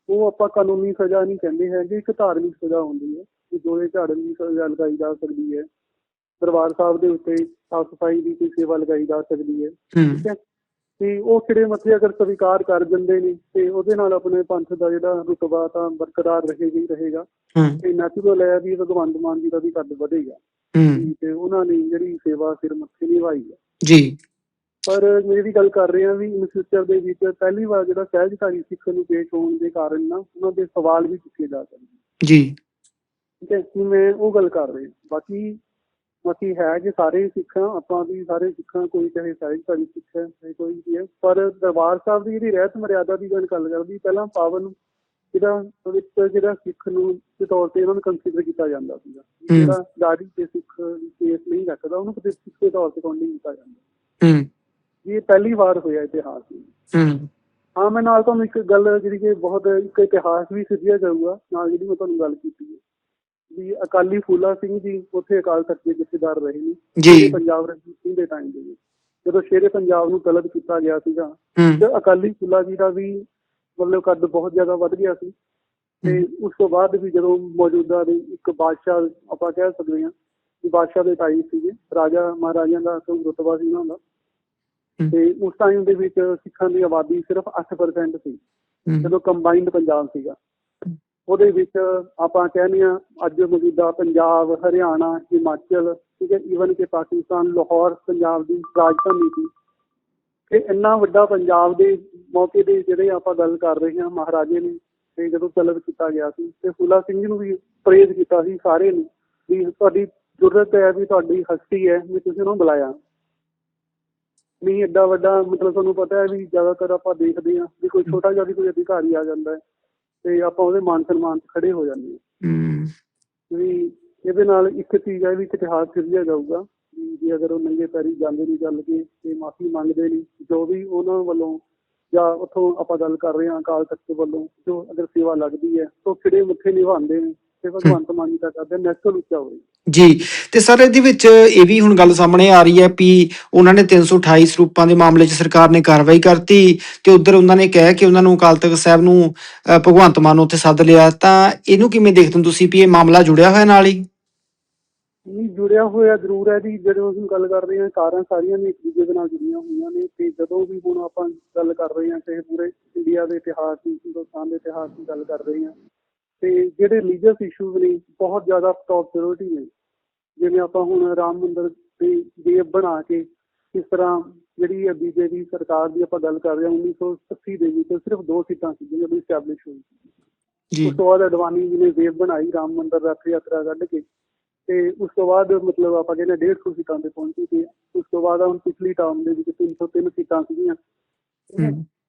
ਉਹ ਆਪਾਂ ਕਾਨੂੰਨੀ ਸਜ਼ਾ ਨਹੀਂ ਕਹਿੰਦੇ ਹੈਗੇ ਇੱਕ ਧਾਰਮਿਕ ਸਜ਼ਾ ਹੁੰਦੀ ਹੈ ਕਿ ਦੋਏ ਝਾੜਨ ਦੀ ਸਜ਼ਾ ਲਗਾਈ ਜਾ ਸਕਦੀ ਹੈ। ਦਰਬਾਰ ਸਾਹਿਬ ਦੇ ਉੱਤੇ ਸਾਫ਼ ਸਫ਼ਾਈ ਦੀ ਕੋਈ ਸੇਵਾ ਲਗਾਈ ਜਾ ਸਕਦੀ ਹੂੰ। ਠੀਕ ਹੈ ਤੇ ਉਹ ਖਿੜੇ ਮੱਥੇ ਅਗਰ ਸਵੀਕਾਰ ਕਰ ਦਿੰਦੇ ਨੇ ਤੇ ਉਹਦੇ ਨਾਲ ਆਪਣੇ ਪੰਥ ਦਾ ਜਿਹੜਾ ਰੁਤਬਾ ਤਾਂ ਬਰਕਰਾਰ ਰਹੇਗਾ ਰਹੇਗਾ। ਤੇ ਨੈਚੁਰਲ ਹੈ ਵੀ ਭਗਵੰਤ ਮਾਨ ਜੀ ਦਾ ਵੀ ਕੱਦ ਵਧੇਗਾ। ਤੇ ਉਹਨਾਂ ਨੇ ਜਿਹੜੀ ਸੇਵਾ ਸਿਰ ਮੱਥੇ ਨਿਭਾਈ ਹੈ। ਜੀ। ਪਰ ਮੇਰੀ ਗੱਲ ਕਰ ਰਹੇ ਹਾਂ ਵੀ ਇਨ ਫਿਊਚਰ ਦੇ ਵਿੱਚ ਪਹਿਲੀ ਵਾਰ ਜਿਹੜਾ ਸਹਿਜਧਾਰੀ ਸਿੱਖ ਨੂੰ ਪੇਸ਼ ਹੋਣ ਦੇ ਕਾਰਨ ਨਾ ਉਹਨਾਂ ਦੇ ਸਵਾਲ ਵੀ ਚੁੱਕੇ ਜਾ ਸਕਦੇ ਜੀ। ਠੀਕ ਹੈ ਕਿ ਮੈਂ ਉਹ ਗੱਲ ਕਰ ਰਿਹਾ ਬਾਕੀ ਬਾਕੀ ਹੈ ਕਿ ਸਾਰੇ ਸਿੱਖਾਂ ਆਪਾਂ ਵੀ ਸਾਰੇ ਸਿੱਖਾਂ ਕੋਈ ਚਾਹੇ ਸਹਿਜਧਾਰੀ ਸਿੱਖ ਹੈ ਚਾਹੇ ਕੋਈ ਵੀ ਹੈ। ਪਰ ਦਰਬਾਰ ਸਾਹਿਬ ਦੀ ਜਿਹੜੀ ਰਹਿਤ ਮਰਿਆਦਾ ਦੀ ਗੱਲ ਕਰਦੀ ਪਹਿਲਾਂ ਪਾਵਨ ਇਹਦਾ ਵਿੱਚ ਜਿਹੜਾ ਸਿੱਖ ਨੂੰ ਦੇ ਤੌਰ ਤੇ ਇਹਨਾਂ ਨੂੰ ਕੰਸੀਡਰ ਕੀਤਾ ਜਾਂਦਾ ਸੀਗਾ। ਜਿਹੜਾ ਦਾੜੀ ਤੇ ਸਿੱਖ ਕੇਸ ਨਹੀਂ ਰੱਖਦਾ ਉਹਨੂੰ ਕਿਤੇ ਸਿੱਖ ਦੇ ਤੌਰ ਤੇ ਕਾਊਂਟਿੰਗ ਕੀਤਾ ਜਾਂਦਾ। ਹੂੰ। ਇਹ ਪਹਿਲੀ ਵਾਰ ਹੋਇਆ ਇਤਿਹਾਸ ਵਿੱਚ। ਹੂੰ। ਹਾਂ ਮੈਂ ਨਾਲ ਤੁਹਾਨੂੰ ਇੱਕ ਗੱਲ ਜਿਹੜੀ ਕਿ ਬਹੁਤ ਇੱਕ ਇਤਿਹਾਸ ਵੀ ਸਿੱਧਿਆ ਜਾਊਗਾ ਨਾਲ ਜਿਹੜੀ ਮੈਂ ਤੁਹਾਨੂੰ ਗੱਲ ਕੀਤੀ ਹੈ। ਵੀ ਅਕਾਲੀ ਫੂਲਾ ਸਿੰਘ ਜੀ ਉੱਥੇ ਅਕਾਲ ਤਖਤ ਦੇ ਜਥੇਦਾਰ ਰਹੇ ਨੇ। ਜੀ। ਪੰਜਾਬ ਰਣਜੀਤ ਸਿੰਘ ਦੇ ਟਾਈਮ ਦੇ ਵਿੱਚ। ਜਦੋਂ ਸ਼ੇਰੇ ਪੰਜਾਬ ਨੂੰ ਤਲਬ ਕੀਤਾ ਗਿਆ ਸੀਗਾ ਤੇ ਅਕਾਲੀ ਫੂਲਾ ਜੀ ਦਾ ਵੀ ਮਤਲਬ ਕੱਦ ਬਹੁਤ ਜ਼ਿਆਦਾ ਵੱਧ ਗਿਆ ਸੀ। ਤੇ ਉਸ ਤੋਂ ਬਾਅਦ ਵੀ ਜਦੋਂ ਮੌਜੂਦਾ ਦੇ ਇੱਕ ਬਾਦਸ਼ਾਹ ਆਪਾਂ ਕਹਿ ਸਕਦੇ ਹਾਂ ਕਿ ਬਾਦਸ਼ਾਹ ਦੇ ਟਾਈ ਸੀਗੇ ਰਾਜਾ ਮਹਾਰਾਜਿਆਂ ਦਾ ਕੋਈ ਰੁਤਬਾ ਸੀ ਉਹਨਾਂ ਦਾ। ਤੇ ਉਸ ਟਾਈਮ ਦੇ ਵਿੱਚ ਸਿੱਖਾਂ ਦੀ ਆਬਾਦੀ ਸਿਰਫ 8% ਸੀ। ਜਦੋਂ ਕੰਬਾਈਨਡ ਪੰਜਾਬ ਸੀਗਾ। ਉਹਦੇ ਵਿੱਚ ਆਪਾਂ ਕਹਿੰਦੇ ਆ ਅੱਜ ਮੌਜੂਦਾ ਪੰਜਾਬ, ਹਰਿਆਣਾ, ਹਿਮਾਚਲ, ਠੀਕ ਹੈ ਈਵਨ ਕਿ ਪਾਕਿਸਤਾਨ, ਲਾਹੌਰ, ਪੰਜਾਬ ਦੀ ਰਾਜਧਾਨੀ ਸੀ। ਤੇ ਇੰਨਾ ਵੱਡਾ ਪੰਜਾਬ ਦੇ ਮੌਕੇ ਦੇ ਜਿਹੜੇ ਆਪਾਂ ਗੱਲ ਕਰ ਰਹੇ ਹਾਂ ਮਹਾਰਾਜੇ ਨੇ, ਤੇ ਜਦੋਂ ਤਲਬ ਕੀਤਾ ਗਿਆ ਸੀ, ਤੇ ਫੂਲਾ ਸਿੰਘ ਜੀ ਨੂੰ ਵੀ ਪ੍ਰੇਜ਼ ਕੀਤਾ ਸੀ ਸਾਰੇ ਨੇ ਵੀ ਤੁਹਾਡੀ ਜ਼ਰੂਰਤ ਹੈ ਵੀ ਤੁਹਾਡੀ ਹਸਤੀ ਹੈ, ਵੀ ਤੁਸੀਂ ਉਹਨੂੰ ਬੁਲਾਇਆ। ਨਹੀਂ ਐਡਾ ਵੱਡਾ ਮਤਲਬ ਤੁਹਾਨੂੰ ਪਤਾ ਹੈ ਵੀ ਜ਼ਿਆਦਾਤਰ ਆਪਾਂ ਦੇਖਦੇ ਹਾਂ ਵੀ ਕੋਈ ਛੋਟਾ ਜਿਹਾ ਵੀ ਕੋਈ ਅਧਿਕਾਰੀ ਆ ਜਾਂਦਾ ਹੈ। ਤੇ ਆਪਾਂ ਉਹਦੇ ਮਾਨ ਸਨਮਾਨ 'ਚ ਖੜੇ ਹੋ ਜਾਂਦੇ ਹਾਂ। ਹੂੰ। ਵੀ ਇਹਦੇ ਨਾਲ ਇੱਕ ਚੀਜ਼ ਹੈ ਵੀ ਇਤਿਹਾਸ ਸਿਰਜਿਆ ਜਾਊਗਾ ਵੀ ਜੇ ਅਗਰ ਉਹ ਨੰਗੇ ਪੈਰੀ ਜਾਂਦੇ ਨਹੀਂ ਚੱਲ ਕੇ ਤੇ ਮਾਫੀ ਮੰਗਦੇ ਨਹੀਂ ਜੋ ਵੀ ਉਹਨਾਂ ਵੱਲੋਂ ਜਾਂ ਉੱਥੋਂ ਆਪਾਂ ਗੱਲ ਕਰ ਰਹੇ ਹਾਂ ਅਕਾਲ ਤਖਤ ਵੱਲੋਂ ਜੋ ਅਗਰ ਸੇਵਾ ਲੱਗਦੀ ਹੈ ਤਾਂ ਖਿੜੇ ਮੁੱਠੇ ਨਿਭਾਉਂਦੇ ਨੇ ਤੇ ਭਗਵੰਤ ਮਾਨ ਜੀ ਦਾ ਕਰਦੇ ਨੈਸ਼ਨਲ ਉੱਚਾ ਹੋਵੇ। ਜੀ, ਤੇ ਸਰ ਇਹਦੇ ਵਿੱਚ ਇਹ ਵੀ ਹੁਣ ਗੱਲ ਸਾਹਮਣੇ ਆ ਰਹੀ ਹੈ ਵੀ ਉਹਨਾਂ ਨੇ 328 ਸਰੂਪਾਂ ਦੇ ਮਾਮਲੇ 'ਚ ਸਰਕਾਰ ਨੇ ਕਾਰਵਾਈ ਕਰਤੀ ਤੇ ਉਧਰ ਉਹਨਾਂ ਨੇ ਕਿਹਾ ਕਿ ਉਹਨਾਂ ਨੂੰ ਅਕਾਲ ਤਖਤ ਸਾਹਿਬ ਨੂੰ ਭਗਵੰਤ ਮਾਨ ਉੱਥੇ ਸੱਦ ਲਿਆ। ਤਾਂ ਇਹਨੂੰ ਕਿਵੇਂ ਦੇਖਦੇ ਹੋ ਤੁਸੀਂ ਵੀ ਇਹ ਮਾਮਲਾ ਜੁੜਿਆ ਹੋਇਆ ਨਾਲ ਹੀ? ਨਹੀਂ, ਜੁੜਿਆ ਹੋਇਆ ਜ਼ਰੂਰ ਹੈ ਜੀ। ਜਦੋਂ ਅਸੀਂ ਗੱਲ ਕਰ ਰਹੇ ਹਾਂ, ਕਾਰਾਂ ਸਾਰੀਆਂ ਨੇ ਇੱਕ ਦੂਜੇ ਦੇ ਨਾਲ ਜੁੜੀਆਂ ਹੋਈਆਂ ਨੇ ਤੇ ਜਦੋਂ ਵੀ ਹੁਣ ਆਪਾਂ ਗੱਲ ਕਰ ਰਹੇ ਹਾਂ, ਚਾਹੇ ਪੂਰੇ ਇੰਡੀਆ ਦੇ ਇਤਿਹਾਸ ਦੀ ਹਿੰਦੁਸਤਾਨ ਦੇ ਇਤਿਹਾਸ ਦੀ ਗੱਲ ਕਰ ਰਹੇ ਹਾਂ ਤੇ ਜਿਹੜੇ ਰਿਲੀਜੀਅਸ ਇਸ਼ੂਜ਼ ਨੇ ਬਹੁਤ ਜ਼ਿਆਦਾ ਟੌਪ ਪ੍ਰਾਇੋਰਟੀ ਨੇ। ਜਿਵੇਂ ਆਪਾਂ ਹੁਣ ਰਾਮ ਮੰਦਿਰ ਦੇ ਦੇਵ ਬਣਾ ਕੇ ਕਿਸ ਤਰ੍ਹਾਂ ਜਿਹੜੀ ਹੈ ਬੀਜੇਪੀ ਸਰਕਾਰ ਦੀ ਆਪਾਂ ਗੱਲ ਕਰ ਰਹੇ ਹਾਂ 1980 ਦੇ ਵਿੱਚ ਸਿਰਫ ਦੋ ਸੀਟਾਂ ਸੀ ਜਦੋਂ ਸਟੈਬਲਿਸ਼ ਹੋਈ ਜੀ। ਉਸ ਤੋਂ ਬਾਅਦ ਅਡਵਾਨੀ ਜੀ ਨੇ ਵੇਵ ਬਣਾਈ ਰਾਮ ਮੰਦਿਰ ਰੱਥ ਯਾਤਰਾ ਕੱਢ ਕੇ ਤੇ ਉਸ ਤੋਂ ਬਾਅਦ ਮਤਲਬ ਆਪਾਂ ਕਹਿੰਦੇ 150 ਸੀਟਾਂ ਤੇ ਪਹੁੰਚੀ ਤੇ ਉਸ ਤੋਂ ਬਾਅਦ ਹੁਣ ਪਿਛਲੀ ਟਰਮ ਦੇ ਵਿੱਚ 303 ਸੀਟਾਂ ਸੀਗੀਆਂ।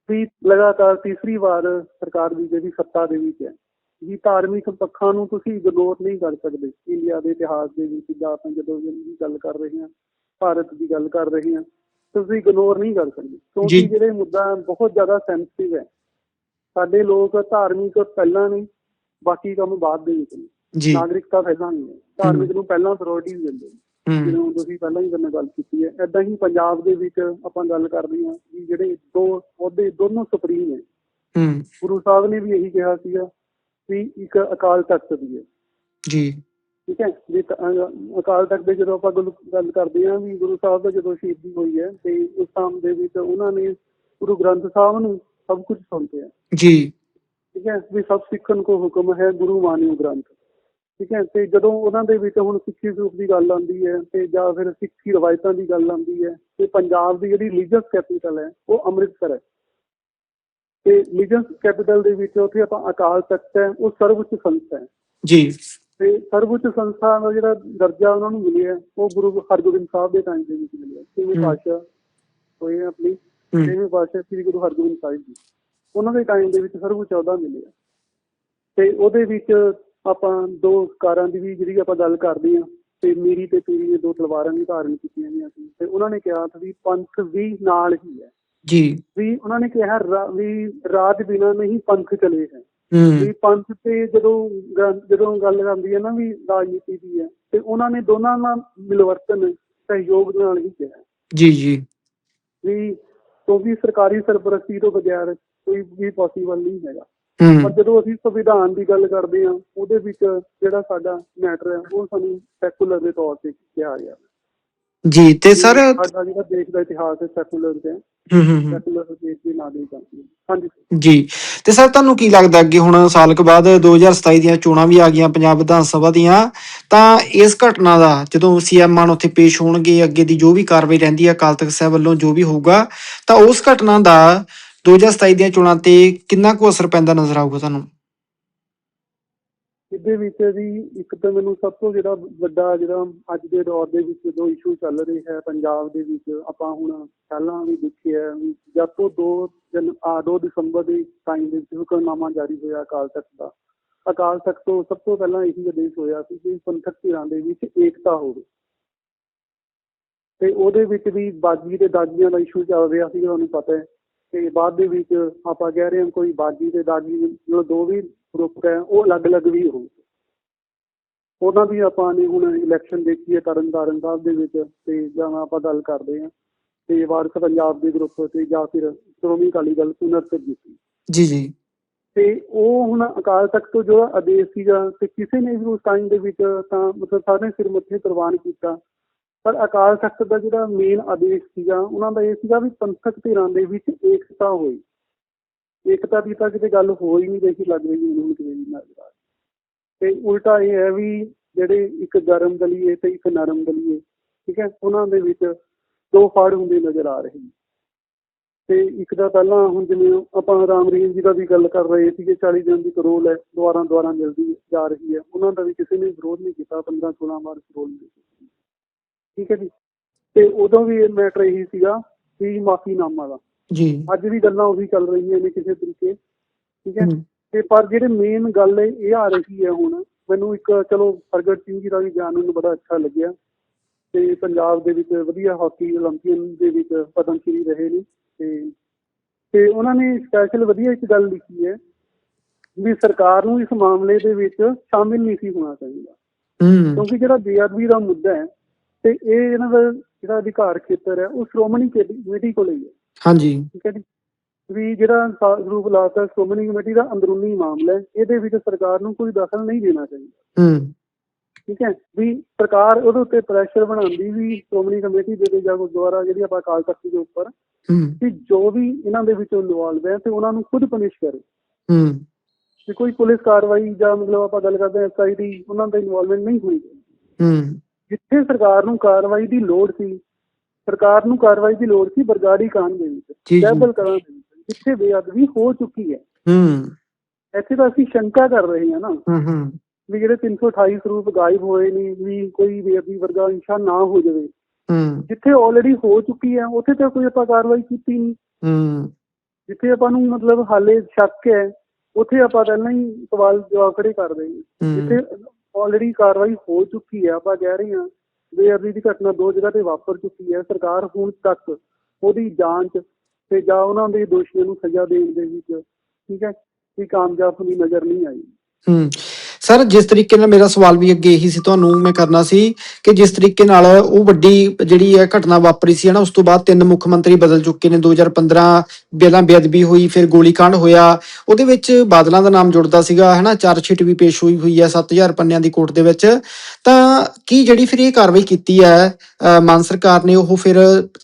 ਵੀ ਲਗਾਤਾਰ ਤੀਸਰੀ ਵਾਰ ਸਰਕਾਰ ਦੀ ਜਿਹੜੀ ਸੱਤਾ ਦੇ ਵਿੱਚ ਹੈ। ਵੀ ਧਾਰਮਿਕ ਪੱਖਾਂ ਨੂੰ ਤੁਸੀਂ ਇਗਨੋਰ ਨਹੀਂ ਕਰ ਸਕਦੇ। ਇੰਡੀਆ ਦੇ ਇਤਿਹਾਸ ਦੇ ਵਿੱਚ ਜਾਂ ਆਪਾਂ ਜਦੋਂ ਦੀ ਗੱਲ ਕਰ ਰਹੇ ਹਾਂ ਭਾਰਤ ਦੀ ਗੱਲ ਕਰ ਰਹੇ ਹਾਂ ਤੁਸੀਂ ਇਗਨੋਰ ਨਹੀਂ ਕਰ ਸਕਦੇ। ਕਿਉਂਕਿ। ਜਿਹੜੇ ਮੁੱਦਾ ਬਹੁਤ ਜ਼ਿਆਦਾ ਸੈਂਸਿਟਿਵ ਹੈ। ਸਾਡੇ ਲੋਕ ਧਾਰਮਿਕ ਪਹਿਲਾਂ ਨਹੀਂ ਬਾਕੀ ਕੰਮ ਬਾਅਦ ਦੇ ਵਿੱਚ ਨੇ। ਜੀ। ਨਾਗਰਿਕਤਾ ਪਹਿਲਾਂ ਨਹੀਂ ਹੈ। ਧਾਰਮਿਕ ਨੂੰ ਪਹਿਲਾਂ ਪ੍ਰਾਇੋਰਟੀ ਦਿੰਦੇ ਨੇ। ਹੂੰ। ਜਿਵੇਂ ਤੁਸੀਂ ਪਹਿਲਾਂ ਹੀ ਨਾਲ ਗੱਲ ਕੀਤੀ ਹੈ ਐਦਾਂ ਹੀ ਪੰਜਾਬ ਦੇ ਵਿੱਚ ਆਪਾਂ ਗੱਲ ਕਰਦੇ ਹਾਂ ਵੀ ਜਿਹੜੇ ਦੋ ਅਹੁਦੇ ਦੋਨੋਂ ਸੁਪਰੀਮ ਨੇ। ਹੂੰ। ਗੁਰੂ ਸਾਹਿਬ ਨੇ ਵੀ ਇਹੀ ਕਿਹਾ ਸੀਗਾ ਵੀ ਇੱਕ ਅਕਾਲ ਤਖਤ ਦੀ ਹੈ। ਜੀ। ਠੀਕ ਹੈ? ਵੀ ਅਕਾਲ ਤਖਤ ਦੇ ਜਦੋਂ ਆਪਾਂ ਗੱਲ ਕਰਦੇ ਹਾਂ ਵੀ ਗੁਰੂ ਸਾਹਿਬ ਦਾ ਜਦੋਂ ਸ਼ਹੀਦੀ ਹੋਈ ਹੈ ਤੇ ਉਸ ਟਾਈਮ ਦੇ ਵਿੱਚ ਉਹਨਾਂ ਨੇ ਗੁਰੂ ਗ੍ਰੰਥ ਸਾਹਿਬ ਨੂੰ ਸਭ ਕੁਝ ਸੌਂਪਿਆ ਜੀ। ਠੀਕ ਹੈ? ਵੀ ਸਭ ਸਿੱਖਣ ਕੋ ਹੁਕਮ ਹੈ ਗੁਰੂ ਮਾਨਿਓ ਗ੍ਰੰਥ। ਠੀਕ ਹੈ? ਤੇ ਜਦੋਂ ਉਹਨਾਂ ਦੇ ਵਿੱਚ ਹੁਣ ਸਿੱਖੀ ਸਰੂਪ ਦੀ ਗੱਲ ਆਉਂਦੀ ਹੈ ਤੇ ਜਾਂ ਫਿਰ ਸਿੱਖੀ ਰਵਾਇਤਾਂ ਦੀ ਗੱਲ ਆਉਂਦੀ ਹੈ ਤੇ ਪੰਜਾਬ ਦੀ ਜਿਹੜੀ ਰਿਲੀਜੀਅਸ ਕੈਪੀਟਲ ਹੈ ਉਹ ਅੰਮ੍ਰਿਤਸਰ ਹੈ। ਤੇ ਰਿਲੀਜੀਅਸ ਕੈਪੀਟਲ ਦੇ ਵਿੱਚ ਉੱਥੇ ਆਪਾਂ ਅਕਾਲ ਤਖਤ ਹੈ ਉਹ ਸਰਵਉੱਚ ਸੰਸਥਾ ਹੈ। ਜੀ। ਤੇ ਸਰਵਉੱਚ ਸੰਸਥਾ ਦਾ ਜਿਹੜਾ ਦਰਜਾ ਉਹਨਾਂ ਨੂੰ ਮਿਲਿਆ ਉਹ ਗੁਰੂ ਹਰਗੋਬਿੰਦ ਸਾਹਿਬ ਦੇ ਟਾਈਮ ਦੇ ਵਿੱਚ ਮਿਲਿਆ ਛੇਵੇਂ। ਪਾਤਸ਼ਾਹ ਹੋਏ ਆ ਆਪਣੀ ਛੇਵੇਂ ਪਾਤਸ਼ਾਹ ਸ੍ਰੀ ਗੁਰੂ ਹਰਗੋਬਿੰਦ ਸਾਹਿਬ ਜੀ। ਉਹਨਾਂ ਦੇ ਟਾਈਮ ਦੇ ਵਿੱਚ ਸਰਵਉੱਚ ਅਹੁਦਾ ਮਿਲਿਆ ਤੇ ਉਹਦੇ ਵਿੱਚ ਆਪਾਂ ਦੋ ਕਾਰਾਂ ਦੀ ਵੀ ਜਿਹੜੀ ਆਪਾਂ ਗੱਲ ਕਰਦੇ ਹਾਂ ਤੇ ਮੇਰੀ ਤੇ ਤੇਰੀ ਨੇ ਦੋ ਤਲਵਾਰਾਂ ਵੀ ਧਾਰਨ ਕੀਤੀਆਂ ਗਈਆਂ ਸੀ। ਤੇ ਉਹਨਾਂ ਨੇ ਕਿਹਾ ਸੀ ਪੰਥ ਵੀ ਨਾਲ ਹੀ ਹੈ। ਜੀ। ਵੀ ਉਹਨਾਂ ਨੇ ਕਿਹਾ ਰਾ- ਵੀ ਰਾਜ ਬਿਨਾ ਨਹੀਂ ਪੰਥ ਚਲੇ ਹੈ। ਹੂੰ। ਵੀ ਪੰਥ ਤੇ ਜਦੋਂ ਗ- ਜਦੋਂ ਗੱਲ ਆਉਂਦੀ ਹੈ ਨਾ ਵੀ ਰਾਜਨੀਤੀ ਦੀ ਹੈ ਤੇ ਉਹਨਾਂ ਨੇ ਦੋਨਾਂ ਨਾਲ ਮਿਲਵਰਤਨ ਸਹਿਯੋਗ ਨਾਲ ਹੀ ਕਿਹਾ। ਜੀ ਜੀ। ਵੀ ਕਿਉਂਕਿ ਸਰਕਾਰੀ ਸਰਪ੍ਰਸਤੀ ਤੋਂ ਬਗੈਰ ਕੋਈ ਵੀ ਪੋਸੀਬਲ ਨਹੀਂ ਹੈਗਾ। ਹੂੰ। ਪਰ ਜਦੋਂ ਅਸੀਂ ਸੰਵਿਧਾਨ ਦੀ ਗੱਲ ਕਰਦੇ ਹਾਂ ਉਹਦੇ ਵਿੱਚ ਜਿਹੜਾ ਸਾਡਾ ਮੈਟਰ ਹੈ ਉਹ ਸਾਨੂੰ ਸੈਕੂਲਰ ਦੇ ਤੌਰ ਤੇ ਕਿਹਾ ਗਿਆ। ਜੀ ਤੇ ਸਰ ਸਾਡਾ ਜਿਹੜਾ ਦੇਸ਼ ਦਾ ਇਤਿਹਾਸ ਹੈ ਸੈਕੂਲਰ ਦਾ ਹੂੰ ਹੂੰ ਹੂੰ। ਸੈਕੂਲਰ ਦੇਸ਼ ਦੇ ਨਾਗਰਿਕ ਹਾਂ। ਹਾਂਜੀ ਜੀ। ਤੇ ਸਰ ਤੁਹਾਨੂੰ ਕੀ ਲੱਗਦਾ ਅੱਗੇ ਹੁਣ ਸਾਲ ਕੁ ਬਾਅਦ 2027 ਦੀਆਂ ਚੋਣਾਂ ਵੀ ਆ ਗਈਆਂ ਪੰਜਾਬ ਵਿਧਾਨ ਸਭਾ ਦੀਆਂ ਤਾਂ ਇਸ ਘਟਨਾ ਦਾ ਜਦੋਂ ਸੀਐਮ ਮਾਨ ਉੱਥੇ ਪੇਸ਼ ਹੋਣਗੇ ਅੱਗੇ ਦੀ ਜੋ ਵੀ ਕਾਰਵਾਈ ਰਹਿੰਦੀ ਹੈ ਅਕਾਲ ਤਖਤ ਸਾਹਿਬ ਵੱਲੋਂ ਜੋ ਵੀ ਹੋਊਗਾ ਤਾਂ ਉਸ ਘਟਨਾ ਦਾ 2027 ਦੀਆਂ ਚੋਣਾਂ ਤੇ ਕਿੰਨਾ ਕੁ ਅਸਰ ਪੈਂਦਾ ਨਜ਼ਰ ਆਊਗਾ ਤੁਹਾਨੂੰ? ਦੇ ਵਿੱਚ ਵੀ ਇੱਕ ਤਾਂ ਮੈਨੂੰ ਸਭ ਤੋਂ ਜਿਹੜਾ ਵੱਡਾ ਜਿਹੜਾ ਅੱਜ ਦੇ ਦੌਰ ਦੇ ਵਿੱਚ ਜੋ ਇਸ਼ੂ ਚੱਲ ਰਿਹਾ ਹੈ ਪੰਜਾਬ ਦੇ ਵਿੱਚ, ਆਪਾਂ ਹੁਣ ਪਹਿਲਾਂ ਵੀ ਦੇਖਿਆ ਵੀ ਜਦ ਤੋਂ 2 ਜਨ 2 ਦਸੰਬਰ ਦੇ ਟਾਈਮ ਦੇ ਵਿੱਚ ਹੁਕਮਨਾਮਾ ਜਾਰੀ ਹੋਇਆ ਅਕਾਲ ਤਖਤ ਦਾ। ਅਕਾਲ ਤਖਤ ਤੋਂ ਸਭ ਤੋਂ ਪਹਿਲਾਂ ਇਹੀ ਆਦੇਸ਼ ਹੋਇਆ ਸੀ ਕਿ ਪੰਥਕ ਧਿਰਾਂ ਦੇ ਵਿੱਚ ਏਕਤਾ ਹੋਵੇ। ਤੇ ਉਹਦੇ ਵਿੱਚ ਵੀ ਬਾਜੀ ਤੇ ਦਾਜੀਆਂ ਦਾ ਇਸ਼ੂ ਚੱਲ ਰਿਹਾ ਸੀ, ਤੁਹਾਨੂੰ ਪਤਾ ਹੈ। ਤੇ ਬਾਅਦ ਦੇ ਵਿੱਚ ਆਪਾਂ ਕਹਿ ਰਹੇ ਹਾਂ ਕੋਈ ਬਾਜੀ ਤੇ ਦਾਜੀ ਜੋ ਦੋ ਵੀ ਗਰੁੱਪ ਹੈ ਉਹ ਅਲੱਗ-ਅਲੱਗ ਵੀ ਹੋਊ ਉਹਨਾਂ ਦੀ ਆਪਾਂ ਨੇ ਹੁਣ ਇਲੈਕਸ਼ਨ ਦੇਖੀ ਹੈ ਤਰਨਤਾਰਨ ਸਾਹਿਬ ਦੇ ਵਿੱਚ ਤੇ ਜਾਂ ਆਪਾਂ ਗੱਲ ਕਰਦੇ ਹਾਂ ਤੇ ਵਾਰਸ ਪੰਜਾਬ ਦੇ ਗਰੁੱਪ ਤੇ ਜਾਂ ਫਿਰ ਸ਼੍ਰੋਮਣੀ ਅਕਾਲੀ ਦਲ ਪੁਨਰਸਰ ਕੀਤੀ ਜੀ ਜੀ ਤੇ ਉਹ ਹੁਣ ਅਕਾਲ ਤਖਤ ਤੋਂ ਜੋ ਆਦੇਸ਼ ਸੀਗਾ ਤੇ ਕਿਸੇ ਨੇ ਵੀ ਉਸ ਟਾਈਮ ਦੇ ਵਿੱਚ ਤਾਂ ਮਤਲਬ ਸਾਰੇ ਸਿਰ ਮੱਥੇ ਕੁਰਬਾਨ ਕੀਤਾ। ਪਰ ਅਕਾਲ ਤਖਤ ਦਾ ਜਿਹੜਾ ਮੇਨ ਆਦੇਸ਼ ਸੀਗਾ ਉਹਨਾਂ ਦਾ ਇਹ ਸੀਗਾ ਵੀ ਪੰਥਕ ਧਿਰਾਂ ਦੇ ਵਿੱਚ ਏਕਤਾ ਹੋਈ। ਏਕਤਾ ਦੀ ਤਾਂ ਕਿਤੇ ਗੱਲ ਹੋ ਹੀ ਨਹੀਂ ਰਹੀ ਲੱਗ ਰਹੀ ਮੈਨੂੰ ਕਿਤੇ ਵੀ ਨਜ਼ਰ ਆ। ਤੇ ਉਲਟਾ ਇਹ ਹੈ ਵੀ ਜਿਹੜੇ ਇੱਕ ਗਰਮ ਦਲੀਏ ਤੇ ਇੱਕ ਨਰਮ ਦਲੀਏ ਠੀਕ ਹੈ, ਉਹਨਾਂ ਦੇ ਵਿੱਚ ਦੋ ਫਾੜ ਹੁੰਦੇ ਨਜ਼ਰ ਆ ਰਹੇ ਨੇ। ਤੇ ਇੱਕ ਦਾ ਪਹਿਲਾਂ ਹੁਣ ਜਿਵੇਂ ਆਪਾਂ ਰਾਮ ਰਹੀਮ ਜੀ ਦਾ ਵੀ ਗੱਲ ਕਰ ਰਹੇ ਸੀਗੇ 40 ਦਿਨ ਦੀ ਕਰੋਲ ਹੈ ਦੁਆਰਾ ਦੁਆਰਾ ਮਿਲਦੀ ਜਾ ਰਹੀ ਹੈ। ਉਹਨਾਂ ਦਾ ਵੀ ਕਿਸੇ ਨੇ ਵਿਰੋਧ ਨਹੀਂ ਕੀਤਾ 15 16 ਵਾਰ ਕਰੋਲ ਠੀਕ ਹੈ ਜੀ। ਤੇ ਉਦੋਂ ਵੀ ਇਹ ਮੈਟਰ ਇਹੀ ਸੀਗਾ ਵੀ ਮਾਫੀਨਾਮਾ ਦਾ। ਜੀ। ਅੱਜ ਵੀ ਗੱਲਾਂ ਉਹੀ ਚੱਲ ਰਹੀਆਂ ਨੇ ਕਿਸੇ ਤਰੀਕੇ। ਠੀਕ ਹੈ? ਤੇ ਪਰ ਜਿਹੜੇ ਮੇਨ ਗੱਲ ਇਹ ਆ ਰਹੀ ਹੈ ਹੁਣ ਮੈਨੂੰ ਇੱਕ ਚਲੋ ਪ੍ਰਗਟ ਸਿੰਘ ਜੀ ਦਾ ਵੀ ਗਿਆਨ ਮੈਨੂੰ ਬੜਾ ਅੱਛਾ ਲੱਗਿਆ। ਤੇ ਪੰਜਾਬ ਦੇ ਵਿੱਚ ਵਧੀਆ ਹਾਕੀ 올림ਪੀਅਨ ਦੇ ਵਿੱਚ ਪਦਮ ਸ਼੍ਰੀ ਰਹੇ ਨੇ। ਤੇ ਤੇ ਉਹਨਾਂ ਨੇ ਸਪੈਸ਼ਲ ਵਧੀਆ ਇੱਕ ਗੱਲ ਲਿਖੀ ਹੈ ਵੀ ਸਰਕਾਰ ਨੂੰ ਇਸ ਮਾਮਲੇ ਦੇ ਵਿੱਚ ਸ਼ਾਮਿਲ ਨਹੀਂ ਸੀ ਹੋਣਾ ਚਾਹੀਦਾ। ਕਿਉਂਕਿ ਜਿਹੜਾ ਬੀਆਰਬੀ ਦਾ ਮੁੱਦਾ ਹੈ ਤੇ ਇਹ ਇਹਨਾਂ ਦਾ ਜਿਹੜਾ ਅਧਿਕਾਰ ਖੇਤਰ ਹੈ ਉਹ ਸ਼੍ਰੋਮਣੀ ਕਮੇਟੀ ਕੋਲ ਹੀ ਹੈ। ਹਾਂਜੀ। ਠੀਕ ਹੈ ਜੀ। ਵੀ ਜਿਹੜਾ ਸਾ- ਰੂਪ ਲਾਤਾ ਸ਼੍ਰੋਮਣੀ ਕਮੇਟੀ ਦਾ ਅੰਦਰੂਨੀ ਮਾਮਲਾ ਹੈ ਇਹਦੇ ਵਿੱਚ ਸਰਕਾਰ ਨੂੰ ਕੋਈ ਦਖਲ ਨਹੀਂ ਦੇਣਾ ਚਾਹੀਦਾ। ਹੂੰ। ਠੀਕ ਹੈ। ਵੀ ਸਰਕਾਰ ਉਹਦੇ ਉੱਤੇ ਪ੍ਰੈਸ਼ਰ ਬਣਾਉਂਦੀ ਵੀ ਸ਼੍ਰੋਮਣੀ ਕਮੇਟੀ ਦੇ ਦੇ ਜਾਂ ਗੁਰਦੁਆਰਾ ਜਿਹੜੀ ਆਪਾਂ ਅਕਾਲ ਤਖਤ ਦੇ ਉੱਪਰ ਕਿ ਜੋ ਵੀ ਇਹਨਾਂ ਦੇ ਵਿੱਚੋਂ ਇਨਵੋਲਵ ਹੈ ਤੇ ਉਹਨਾਂ ਨੂੰ ਖੁਦ ਪਨਿਸ਼ ਕਰੇ। ਹੂੰ। ਕਿ ਕੋਈ ਪੁਲਿਸ ਕਾਰਵਾਈ ਜਾਂ ਮਤਲਬ ਆਪਾਂ ਗੱਲ ਕਰਦੇ ਹਾਂ ਐਸਆਈਟੀ ਉਹਨਾਂ ਦਾ ਇਨਵੋਲਵਮੈਂਟ ਨਹੀਂ ਹੋਈ। ਹੂੰ। ਜਿੱਥੇ ਸਰਕਾਰ ਨੂੰ ਕਾਰਵਾਈ ਦੀ ਲੋੜ ਸੀ ਸਰਕਾਰ ਨੂੰ ਕਾਰਵਾਈ ਦੀ ਲੋੜ ਸੀ ਬਰਗਾੜੀ ਕਾਂਡ ਦੇ ਵਿੱਚ ਦੇ ਵਿੱਚ ਜਿੱਥੇ ਬੇਅਦਬੀ ਹੋ ਚੁੱਕੀ ਹੈ। ਹੂੰ। ਇੱਥੇ ਤਾਂ ਅਸੀਂ ਸ਼ੰਕਾ ਕਰ ਰਹੇ ਹਾਂ ਨਾ। ਹੂੰ ਹੂੰ। ਵੀ ਜਿਹੜੇ 328 ਸਰੂਪ ਗਾਇਬ ਹੋਏ ਨੇ ਵੀ ਕੋਈ ਬੇਅਦਬੀ ਵਰਗਾ ਇਨਸ਼ਾ ਨਾ ਹੋ ਜਾਵੇ। ਹੂੰ। ਜਿੱਥੇ ਆਲਰੇਡੀ ਹੋ ਚੁੱਕੀ ਹੈ ਉੱਥੇ ਤਾਂ ਕੋਈ ਆਪਾਂ ਕਾਰਵਾਈ ਕੀਤੀ ਨਹੀਂ। ਹੂੰ। ਜਿੱਥੇ ਆਪਾਂ ਨੂੰ ਮਤਲਬ ਹਾਲੇ ਸ਼ੱਕ ਹੈ ਉੱਥੇ ਆਪਾਂ ਪਹਿਲਾਂ ਹੀ ਸਵਾਲ ਜਵਾਬ ਖੜੇ ਕਰ ਜਿੱਥੇ ਆਲਰੇਡੀ ਕਾਰਵਾਈ ਹੋ ਚੁੱਕੀ ਹੈ ਆਪਾਂ ਕਹਿ ਰਹੇ ਹਾਂ ਬੇਅਦਬੀ ਦੀ ਘਟਨਾ ਦੋ ਜਗ੍ਹਾ ਤੇ ਵਾਪਰ ਚੁੱਕੀ ਹੈ। ਸਰਕਾਰ ਹੁਣ ਤੱਕ ਉਹਦੀ ਜਾਂਚ ਤੇ ਜਾਂ ਉਹਨਾਂ ਦੇ ਦੋਸ਼ੀਆਂ ਨੂੰ ਸਜ਼ਾ ਦੇਣ ਦੇ ਵਿੱਚ ਠੀਕ ਹੈ ਵੀ ਕਾਮਯਾਬ ਹੋਈ ਨਜ਼ਰ ਨਹੀਂ ਆਈ। ਹੂੰ। ਸਰ ਜਿਸ ਤਰੀਕੇ ਨਾਲ ਮੇਰਾ ਸਵਾਲ ਵੀ ਅੱਗੇ ਇਹੀ ਸੀ ਤੁਹਾਨੂੰ ਮੈਂ ਕਰਨਾ ਸੀ ਕਿ ਜਿਸ ਤਰੀਕੇ ਨਾਲ ਉਹ ਵੱਡੀ ਜਿਹੜੀ ਹੈ ਘਟਨਾ ਵਾਪਰੀ ਸੀ ਹਨਾ ਉਸ ਤੋਂ ਬਾਅਦ ਤਿੰਨ ਮੁੱਖ ਮੰਤਰੀ ਬਦਲ ਚੁੱਕੇ ਨੇ 2015 ਪਹਿਲਾਂ ਬੇਅਦਬੀ ਹੋਈ ਫਿਰ ਗੋਲੀकांड ਹੋਇਆ ਉਹਦੇ ਵਿੱਚ ਬਾਦਲਾਂ ਦਾ ਨਾਮ ਜੁੜਦਾ ਸੀਗਾ ਹਨਾ ਚਾਰਜਸ਼ੀਟ ਵੀ ਪੇਸ਼ ਹੋਈ ਹੋਈ ਹੈ 7000 ਪੰਨਿਆਂ ਦੀ ਕੋਰਟ ਦੇ ਵਿੱਚ। ਤਾਂ ਕੀ ਜਿਹੜੀ ਫਿਰ ਇਹ ਕਾਰਵਾਈ ਕੀਤੀ ਹੈ ਅ, ਮਾਨ ਸਰਕਾਰ ਨੇ ਉਹ ਫਿਰ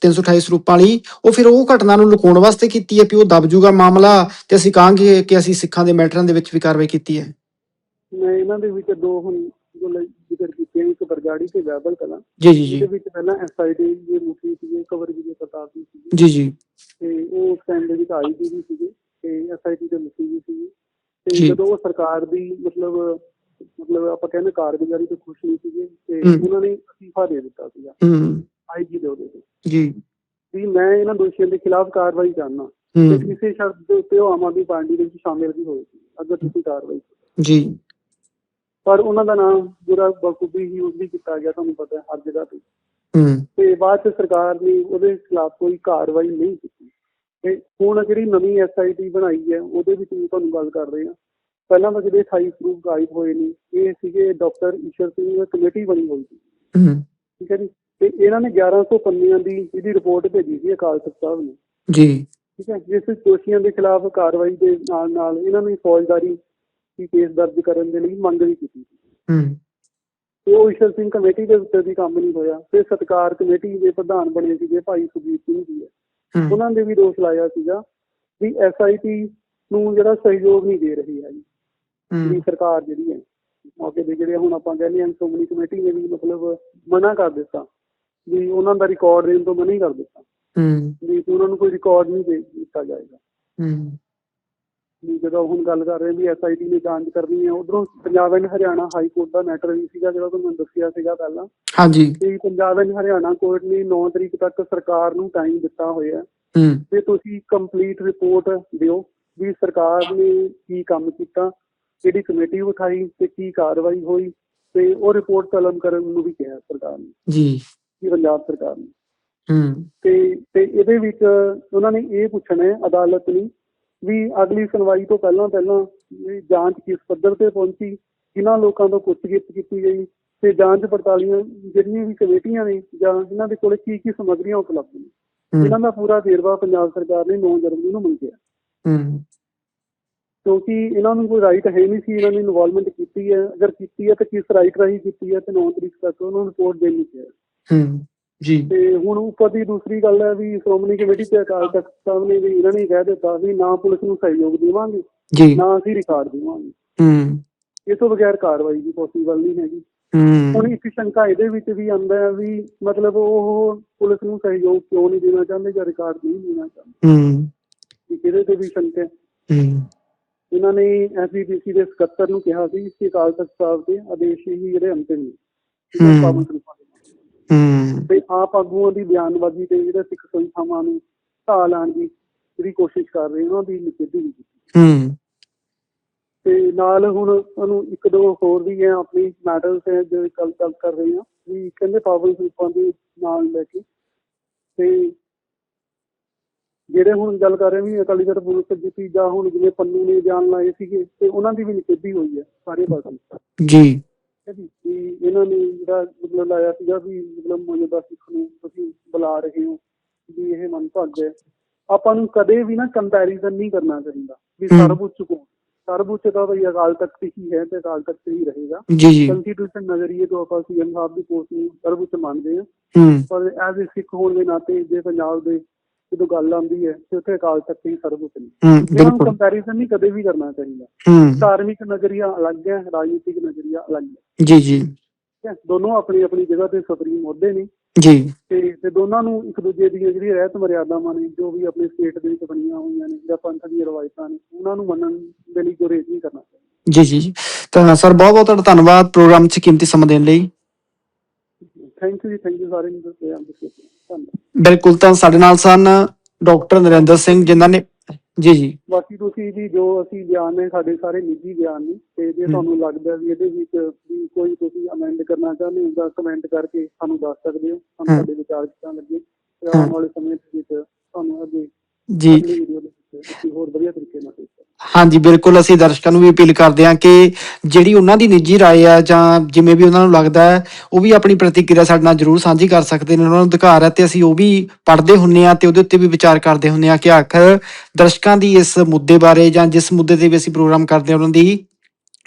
328 ਸਰੂਪਾਂ ਲਈ ਉਹ ਫਿਰ ਉਹ ਘਟਨਾ ਨੂੰ ਲੁਕਾਉਣ ਵਾਸਤੇ ਕੀਤੀ ਹੈ ਕਿ ਉਹ ਦਬ ਜੂਗਾ ਮਾਮਲਾ ਤੇ ਅਸੀਂ ਕਹਾਂਗੇ ਕਿ ਅਸੀਂ ਸਿੱਖਾਂ ਦੇ ਮੈਟਰਾਂ ਦੇ ਵਿੱਚ ਵੀ ਕਾਰਵਾਈ ਕੀਤੀ ਹੈ? ਮੈਂ ਇਹਨਾਂ ਦੇ ਵਿੱਚ ਦੋ ਹੁਣ ਜੋ ਜ਼ਿਕਰ ਕੀਤੇ ਇੱਕ ਬਰਗਾੜੀ ਤੇ ਬੈਬਲ ਕਲਾਂ। ਜੀ ਜੀ ਜੀ। ਜਿਹਦੇ ਵਿੱਚ ਪਹਿਲਾਂ ਐਸਆਈਟੀ ਦੇ ਮੁਖੀ ਸੀਗੇ ਕਵਰ ਜੀ ਪ੍ਰਤਾਪ ਜੀ ਸੀਗੇ। ਜੀ ਜੀ। ਤੇ ਉਹ ਉਸ ਟਾਈਮ ਦੇ ਵਿੱਚ ਆਈਜੀ ਵੀ ਸੀਗੇ ਤੇ ਐਸਆਈਟੀ ਦੇ ਮੁਖੀ ਵੀ ਸੀਗੇ। ਜੀ। ਤੇ ਜਦੋਂ ਉਹ ਸਰਕਾਰ ਦੀ ਮਤਲਬ ਮਤਲਬ ਆਪਾਂ ਕਹਿੰਦੇ ਕਾਰਗੁਜ਼ਾਰੀ ਤੋਂ ਖੁਸ਼ ਨਹੀਂ ਸੀਗੇ ਤੇ ਹਮ। ਉਹਨਾਂ ਨੇ ਅਸਤੀਫਾ ਦੇ ਦਿੱਤਾ ਸੀਗਾ। ਹੂੰ। ਆਈਜੀ ਦੇ ਉਹਦੇ ਤੇ। ਜੀ। ਵੀ ਮੈਂ ਇਹਨਾਂ ਦੋਸ਼ੀਆਂ ਦੇ ਖਿਲਾਫ ਕਾਰਵਾਈ ਕਰਨਾ। ਤੇ ਹੂੰ ਕਿਸੇ ਸ਼ਰਤ ਦੇ ਉੱਤੇ ਉਹ ਆਮ ਆਦਮੀ ਪਾਰਟੀ ਦੇ ਵਿੱਚ ਸ਼ਾਮਿਲ ਵੀ ਹੋਏ ਸੀ ਅਗਰ ਤੁਸੀਂ ਕਾਰਵਾਈ ਕਰੋ। ਜੀ। ਪਰ ਉਹਨਾਂ ਦਾ ਨਾਮ ਜਿਹੜਾ ਬਖੂਬੀ ਯੂਜ਼ ਵੀ ਕੀਤਾ ਗਿਆ ਤੁਹਾਨੂੰ ਪਤਾ ਹੈ ਹਰ ਜਗ੍ਹਾ ਤੇ। ਹੂੰ। ਤੇ ਬਾਅਦ ਚ ਸਰਕਾਰ ਨੇ ਉਹਦੇ ਖਿਲਾਫ ਕੋਈ ਕਾਰਵਾਈ ਨਹੀਂ ਕੀਤੀ। ਤੇ ਹੁਣ ਜਿਹੜੀ ਨਵੀਂ ਐਸਆਈਟੀ ਬਣਾਈ ਹੈ ਉਹਦੇ ਵਿੱਚ ਵੀ ਤੁਹਾਨੂੰ ਗੱਲ ਕਰ ਰਹੇ ਹਾਂ। ਪਹਿਲਾਂ ਤਾਂ ਜਿਹੜੇ 28 ਪ੍ਰੂਫ ਗਾਇਬ ਹੋਏ ਨੇ ਇਹ ਸੀਗੇ ਡਾਕਟਰ ਈਸ਼ਰ ਸਿੰਘ ਦੀ ਕਮੇਟੀ ਬਣੀ ਹੋਈ ਸੀ। ਹੂੰ। ਠੀਕ ਹੈ ਜੀ? ਤੇ ਇਹਨਾਂ ਨੇ 1100 ਪੰਨਿਆਂ ਦੀ ਇਹਦੀ ਰਿਪੋਰਟ ਭੇਜੀ ਸੀ ਅਕਾਲ ਤਖਤ ਸਾਹਿਬ ਨੂੰ। ਜੀ। ਠੀਕ ਹੈ? ਜਿਸ ਦੋਸ਼ੀਆਂ ਦੇ ਖਿਲਾਫ ਕਾਰਵਾਈ ਦੇ ਨਾਲ ਨਾਲ ਇਹਨਾਂ ਨੇ ਫੌਜਦਾਰੀ ਦੀ ਕੇਸ ਦਰਜ ਕਰਨ ਦੇ ਲਈ ਮੰਗ ਵੀ ਕੀਤੀ ਸੀ। ਹੂੰ। ਤੇ ਉਹ ਈਸ਼ਰ ਸਿੰਘ ਕਮੇਟੀ ਦੇ ਉੱਤੇ ਵੀ ਕੰਮ ਨਹੀਂ ਹੋਇਆ। ਤੇ ਸਤਕਾਰ ਕਮੇਟੀ ਦੇ ਪ੍ਰਧਾਨ ਬਣੇ ਸੀਗੇ ਭਾਈ ਸੁਖਬੀਰ ਸਿੰਘ ਜੀ। ਉਹਨਾਂ ਦੇ ਵੀ ਦੋਸ਼ ਲਾਇਆ ਸੀਗਾ ਵੀ ਐਸਆਈਟੀ ਨੂੰ ਜਿਹੜਾ ਸਹਿਯੋਗ ਨਹੀਂ ਦੇ ਰਹੀ ਹੈ। ਜੀ ਵੀ ਸਰਕਾਰ ਜਿਹੜੀ ਹੈ ਮੌਕੇ ਦੇ ਜਿਹੜੇ ਹੁਣ ਆਪਾਂ ਕਹਿੰਦੇ ਹਾਂ ਸ਼੍ਰੋਮਣੀ ਕਮੇਟੀ ਨੇ ਵੀ ਮਤਲਬ ਮਨਾ ਕਰ ਦਿੱਤਾ। ਵੀ ਉਹਨਾਂ ਦਾ ਰਿਕਾਰਡ ਦੇਣ ਤੋਂ ਮਨਾ ਹੀ ਕਰ ਦਿੱਤਾ। ਹੂੰ। ਵੀ ਉਹਨਾਂ ਨੂੰ ਕੋਈ ਰਿਕਾਰਡ ਨਹੀਂ ਦੇ ਦਿੱਤਾ ਜਾਏਗਾ। ਹੂੰ। ਜਦੋਂ ਹੁਣ ਗੱਲ ਕਰ ਰਹੇ ਵੀ ਐਸਆਈਟੀ ਨੇ ਜਾਂਚ ਕਰਨੀ ਹੈ ਉਧਰੋਂ Punjab and Haryana high court the matter ਵੀ ਸੀਗਾ ਜਿਹੜਾ ਤੁਹਾਨੂੰ ਦੱਸਿਆ ਸੀਗਾ ਪਹਿਲਾਂ। ਹਾਂਜੀ। ਕਿ ਪੰਜਾਬ ਐਂਡ ਹਰਿਆਣਾ ਕੋਰਟ ਨੇ 9 ਤਰੀਕ ਤੱਕ ਸਰਕਾਰ ਨੂੰ ਟਾਈਮ ਦਿੱਤਾ ਹੋਇਆ ਹੂੰ। ਤੇ ਤੁਸੀਂ ਕੰਪਲੀਟ ਰਿਪੋਰਟ ਦਿਓ ਵੀ ਸਰਕਾਰ ਨੇ ਕੀ ਕੰਮ ਕੀਤਾ ਕਿਹੜੀ ਕਮੇਟੀ ਉਠਾਈ ਤੇ ਕੀ ਕਾਰਵਾਈ ਹੋਈ ਤੇ ਉਹ ਰਿਪੋਰਟ ਕਲਮ ਕਰਨ ਨੂੰ ਵੀ ਕਿਹਾ ਸਰਕਾਰ ਨੇ। ਜੀ। ਕਿ ਪੰਜਾਬ ਸਰਕਾਰ ਨੇ। ਹੂੰ। ਤੇ ਤੇ ਇਹਦੇ ਵਿੱਚ ਉਹਨਾਂ ਨੇ ਇਹ ਪੁੱਛਣਾ ਹੈ ਅਦਾਲਤ ਨੂੰ ਵੀ ਅਗਲੀ ਸੁਣਵਾਈ ਤੋਂ ਪਹਿਲਾਂ ਪਹਿਲਾਂ ਵੀ ਜਾਂਚ ਕਿਸ ਪੱਧਰ ਤੇ ਪਹੁੰਚੀ ਕਿਹਨਾਂ ਲੋਕਾਂ ਤੋਂ ਪੁੱਛਗਿੱਛ ਕੀਤੀ ਗਈ ਤੇ ਜਾਂਚ ਪੜਤਾਲੀਆਂ ਜਿਹੜੀਆਂ ਵੀ ਕਮੇਟੀਆਂ ਨੇ ਜਾਂ ਇਹਨਾਂ ਦੇ ਕੋਲੇ ਕੀ ਕੀ ਸਮੱਗਰੀਆਂ ਉਪਲਬਧ ਨੇ ਇਹਨਾਂ ਦਾ ਪੂਰਾ ਵੇਰਵਾ ਪੰਜਾਬ ਸਰਕਾਰ ਨੇ 9 ਜਨਵਰੀ ਨੂੰ ਮੰਗਿਆ ਹੂੰ। ਕਿਉਂਕਿ ਇਹਨਾਂ ਨੂੰ ਕੋਈ ਰਾਈਟ ਹੈ ਨਹੀਂ ਸੀ ਇਹਨਾਂ ਨੇ ਇਨਵੋਲਵਮੈਂਟ ਕੀਤੀ ਹੈ ਅਗਰ ਕੀਤੀ ਹੈ ਤਾਂ ਕਿਸ ਰਾਈਟ ਰਾਹੀਂ ਕੀਤੀ ਹੈ ਤੇ 9 ਤਰੀਕ ਤੱਕ ਉਹਨਾਂ ਨੂੰ ਰਿਪੋਰਟ ਦੇਣੀ ਚਾਹੀਦੀ ਹੂੰ। ਜੀ। ਤੇ ਹੁਣ ਉੱਪਰ ਦੀ ਦੂਸਰੀ ਗੱਲ ਹੈ ਵੀ ਸ਼੍ਰੋਮਣੀ ਕਮੇਟੀ ਤੇ ਅਕਾਲ ਤਖਤ ਸਾਹਿਬ ਨੇ ਵੀ ਇਹਨਾਂ ਨੇ ਕਹਿ ਦਿੱਤਾ ਵੀ ਨਾ ਪੁਲਿਸ ਨੂੰ ਸਹਿਯੋਗ ਦੇਵਾਂਗੇ ਜੀ। ਨਾ ਅਸੀਂ ਰਿਕਾਰਡ ਦੇਵਾਂਗੇ। ਹੂੰ। ਇਹ ਤੋਂ ਬਗੈਰ ਕਾਰਵਾਈ ਵੀ ਪੋਸੀਬਲ ਨਹੀਂ ਹੈਗੀ। ਹੂੰ। ਹੁਣ ਇੱਕ ਸ਼ੰਕਾ ਇਹਦੇ ਵਿੱਚ ਵੀ ਆਉਂਦਾ ਹੈ ਵੀ ਮਤਲਬ ਉਹ ਪੁਲਿਸ ਨੂੰ ਸਹਿਯੋਗ ਕਿਉਂ ਨਹੀਂ ਦੇਣਾ ਚਾਹੁੰਦੇ ਜਾਂ ਰਿਕਾਰਡ ਨਹੀਂ ਦੇਣਾ ਚਾਹੁੰਦੇ? ਹੂੰ। ਵੀ ਕਿਹਦੇ ਤੇ ਵੀ ਸ਼ੰਕਾ ਹੈ? ਹੂੰ। ਇਹਨਾਂ ਨੇ ਐਸਜੀਪੀਸੀ ਦੇ ਸਕੱਤਰ ਨੂੰ ਕਿਹਾ ਸੀ ਕਿ ਅਕਾਲ ਤਖਤ ਸਾਹਿਬ ਦੇ ਆਦੇਸ਼ ਹੀ ਜਿਹੜੇ ਅੰਤਿਮ ਨੇ। ਇਹਨਾਂ ਹਮ। ਤੇ ਆਪ ਆਗੂਆਂ ਦੀ ਬਿਆਨਬਾਜ਼ੀ ਤੇ ਜਿਹੜੇ ਸਿੱਖ ਸੰਸਥਾਵਾਂ ਨੂੰ ਢਾਹ ਲਾਉਣ ਦੀ ਜਿਹੜੀ ਕੋਸ਼ਿਸ਼ ਕਰ ਰਹੇ ਉਹਨਾਂ ਦੀ ਨਿਖੇਧੀ ਵੀ ਕੀਤੀ। ਹੂੰ। ਤੇ ਨਾਲ ਹੁਣ ਉਹਨੂੰ ਇੱਕ ਦੋ ਹੋਰ ਵੀ ਹੈ ਆਪਣੀ ਮੈਟਰਸ ਹੈ ਜੋ ਕੱਲ ਗੱਲ ਕਰ ਰਹੇ ਹਾਂ ਵੀ ਕਹਿੰਦੇ ਪਾਵਨ ਸਰੂਪਾਂ ਦੇ ਨਾਲ ਲੈ ਕੇ। ਤੇ ਜਿਹੜੇ ਹੁਣ ਗੱਲ ਕਰ ਰਹੇ ਵੀ ਅਕਾਲੀ ਦਲ ਪੁਲਿਸ ਜਿੱਤੀ ਜਾਂ ਹੁਣ ਜਿਵੇਂ ਪੰਨੂ ਨੇ ਬਿਆਨ ਲਾਏ ਸੀਗੇ ਤੇ ਉਹਨਾਂ ਦੀ ਵੀ ਨਿਖੇਧੀ ਹੋਈ ਹੈ ਸਾਰੇ ਪਾਸੇ। ਜੀ। ਵੀ ਇਹਨਾਂ ਨੇ ਜਿਹੜਾ ਮਤਲਬ ਲਾਇਆ ਸੀਗਾ ਵੀ ਮਤਲਬ ਮੌਜੂਦਾ ਸਿੱਖ ਨੂੰ ਤੁਸੀਂ ਬੁਲਾ ਰਹੇ ਹੋ ਵੀ ਇਹ ਮਨ ਭੱਗ ਹੈ। ਆਪਾਂ ਨੂੰ ਕਦੇ ਵੀ ਨਾ ਕੰਪੈਰੀਜ਼ਨ ਨਹੀਂ ਕਰਨਾ ਚਾਹੀਦਾ ਵੀ ਹਮ। ਸਰਵਉੱਚ ਕੋਣ? ਸਰਵਉੱਚ ਤਾਂ ਭਈ ਅਕਾਲ ਤਖਤ ਹੀ ਹੈ ਤੇ ਅਕਾਲ ਤਖਤ ਹੀ ਰਹੇਗਾ। ਜੀ ਜੀ। ਕੰਸਟੀਟਿਊਸ਼ਨ ਨਜ਼ਰੀਏ ਤੋਂ ਆਪਾਂ ਸੀਐਮ ਸਾਹਿਬ ਦੀ ਪੋਸਟ ਨੂੰ ਸਰਵਉੱਚ ਮੰਨਦੇ ਹਾਂ। ਹੂੰ। ਪਰ ਐਜ਼ ਅ ਸਿੱਖ ਹੋਣ ਦੇ ਨਾਤੇ ਜੇ ਪੰਜਾਬ ਦੇ ਜਦੋਂ ਗੱਲ ਆਉਂਦੀ ਹੈ ਤੇ ਉੱਥੇ ਅਕਾਲ ਤਖਤ ਹੀ ਸਰਵਉੱਚ ਹੂੰ ਬਿਲਕੁਲ। ਕੰਪੈਰੀਜ਼ਨ ਨਹੀਂ ਕਦੇ ਵੀ ਕਰਨਾ ਚਾਹੀਦਾ। ਹੂੰ। ਧਾਰਮਿਕ ਨਜ਼ਰੀਆ ਅਲੱਗ ਹੈ ਰਾਜਨੀਤਿਕ ਨਜ਼ਰੀਆ ਅਲੱਗ ਹੈ। ਜੀ ਜੀ। ਦੋਨੋਂ ਆਪਣੀ ਆਪਣੀ ਜਗ੍ਹਾ ਤੇ ਸੁਪਰੀਮ ਮੁੱਦੇ ਨੇ। ਜੀ। ਤੇ ਤੇ ਦੋਨਾਂ ਨੂੰ ਇੱਕ ਦੂਜੇ ਦੀਆਂ ਜਿਹੜੀਆਂ ਰਹਿਤ ਮਰਿਆਦਾਵਾਂ ਨੇ ਜੋ ਵੀ ਆਪਣੇ ਸਟੇਟ ਦੇ ਵਿੱਚ ਬਣੀਆਂ ਹੋਈਆਂ ਨੇ ਜਾਂ ਪੰਥ ਦੀਆਂ ਰਵਾਇਤਾਂ ਨੇ ਉਹਨਾਂ ਨੂੰ ਮੰਨਣ ਦੇ ਲਈ ਗੁਰੇਜ਼ ਨਹੀਂ ਕਰਨਾ ਚਾਹੀਦਾ। ਜੀ ਜੀ ਜੀ। ਤਾਂ ਸਰ ਬਹੁਤ ਬਹੁਤ ਤੁਹਾਡਾ ਧੰਨਵਾਦ ਪ੍ਰੋਗਰਾਮ 'ਚ ਕੀਮਤੀ ਸਮਾਂ ਦੇਣ ਲਈ। ਥੈਂਕ ਯੂ ਜੀ ਥੈਂਕ ਯੂ ਸਾਰੇ ਨੂੰ। ਧੰਨਵਾਦ ਬਿਲਕੁਲ ਤਾਂ ਸਾਡੇ ਨਾਲ ਸਨ ਡਾਕਟਰ ਨਰਿੰਦਰ ਸਿੰਘ ਜਿਨ੍ਹਾਂ ਨੇ ਜੀ ਜੀ ਬਾਕੀ ਤੁਸੀਂ ਵੀ ਜੋ ਅਸੀਂ ਬਿਆਨ ਨੇ ਸਾਡੇ ਸਾਰੇ ਨਿੱਜੀ ਬਿਆਨ ਨੇ ਤੇ ਜੇ। ਤੁਹਾਨੂੰ ਲੱਗਦਾ ਵੀ ਇਹਦੇ ਵਿੱਚ ਵੀ ਕੋਈ ਤੁਸੀਂ ਅਮੈਂਡ ਕਰਨਾ ਚਾਹੁੰਦੇ ਹੋ ਤਾਂ ਕਮੈਂਟ ਕਰਕੇ ਸਾਨੂੰ ਦੱਸ ਸਕਦੇ ਹੋ ਸਾਨੂੰ। ਸਾਡੇ ਵਿਚਾਰ ਕਿੱਦਾਂ ਲੱਗੇ ਤੇ। ਆਉਣ ਵਾਲੇ ਸਮੇਂ ਵਿੱਚ ਤੁਹਾਨੂੰ ਅੱਗੇ ਜੀ ਹੋਰ ਵਧੀਆ ਤਰੀਕੇ ਨਾਲ ਹਾਂਜੀ ਬਿਲਕੁਲ ਅਸੀਂ ਦਰਸ਼ਕਾਂ ਨੂੰ ਵੀ ਅਪੀਲ ਕਰਦੇ ਹਾਂ ਕਿ ਜਿਹੜੀ ਉਹਨਾਂ ਦੀ ਨਿੱਜੀ رائے ਆ ਜਾਂ ਜਿਵੇਂ ਵੀ ਉਹਨਾਂ ਨੂੰ ਲੱਗਦਾ ਹੈ ਉਹ ਵੀ ਆਪਣੀ ਪ੍ਰਤੀਕਿਰਿਆ ਸਾਡੇ ਨਾਲ ਜਰੂਰ ਸਾਂਝੀ ਕਰ ਸਕਦੇ ਨੇ ਉਹਨਾਂ ਨੂੰ ਅਧਿਕਾਰ ਹੈ ਤੇ ਅਸੀਂ ਉਹ ਵੀ ਪੜ੍ਹਦੇ ਹੁੰਨੇ ਆ ਤੇ ਉਹਦੇ ਉੱਤੇ ਵੀ ਵਿਚਾਰ ਕਰਦੇ ਹੁੰਨੇ ਆ ਕਿ ਆਖਰ ਦਰਸ਼ਕਾਂ ਦੀ ਇਸ ਮੁੱਦੇ ਬਾਰੇ ਜਾਂ ਜਿਸ ਮੁੱਦੇ ਤੇ ਵੀ ਅਸੀਂ ਪ੍ਰੋਗਰਾਮ ਕਰਦੇ ਹਾਂ ਉਹਨਾਂ ਦੀ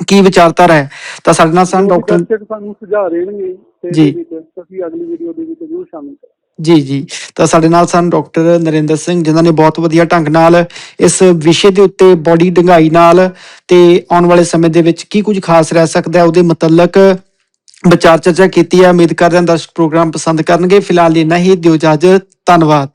ਕੀ ਵਿਚਾਰਧਾਰਾ ਹੈ ਤਾਂ ਸਾਡੇ ਨਾਲ ਸਨ ਜੋ ਵੀ ਡਾਕਟਰ ਦਰਸ਼ਕ ਸਾਨੂੰ ਸੁਝਾਅ ਦੇਣਗੇ ਤੇ ਜੀ। ਇਹਦੇ ਵਿੱਚ ਅਸੀਂ ਅਗਲੀ ਵੀਡੀਓ ਦੇ ਵਿੱਚ ਜ਼ਰੂਰ ਸ਼ਾਮਿਲ ਕਰਾਂਗੇ ਜੀ ਜੀ। ਤਾਂ ਸਾਡੇ ਨਾਲ ਸਨ ਡਾਕਟਰ ਨਰਿੰਦਰ ਸਿੰਘ, ਜਿਨ੍ਹਾਂ ਨੇ ਬਹੁਤ ਵਧੀਆ ਢੰਗ ਨਾਲ ਇਸ ਵਿਸ਼ੇ ਦੇ ਉੱਤੇ ਬੋਡੀ ਡੰਗਾਈ ਨਾਲ ਤੇ ਆਉਣ ਵਾਲੇ ਸਮੇਂ ਦੇ ਵਿੱਚ ਕੀ ਕੁਝ ਖਾਸ ਰਹਿ ਸਕਦਾ ਹੈ, ਉਹਦੇ ਮੁਤਲਕ ਵਿਚਾਰ ਚਰਚਾ ਕੀਤੀ ਹੈ। ਉਮੀਦ ਕਰਦੇ ਹਾਂ ਦਰਸ਼ਕ ਪ੍ਰੋਗਰਾਮ ਪਸੰਦ ਕਰਨਗੇ। ਫਿਲਹਾਲ ਇੰਨਾ ਹੀ। ਦਿਓ ਇਜਾਜ਼ਤ। ਧੰਨਵਾਦ।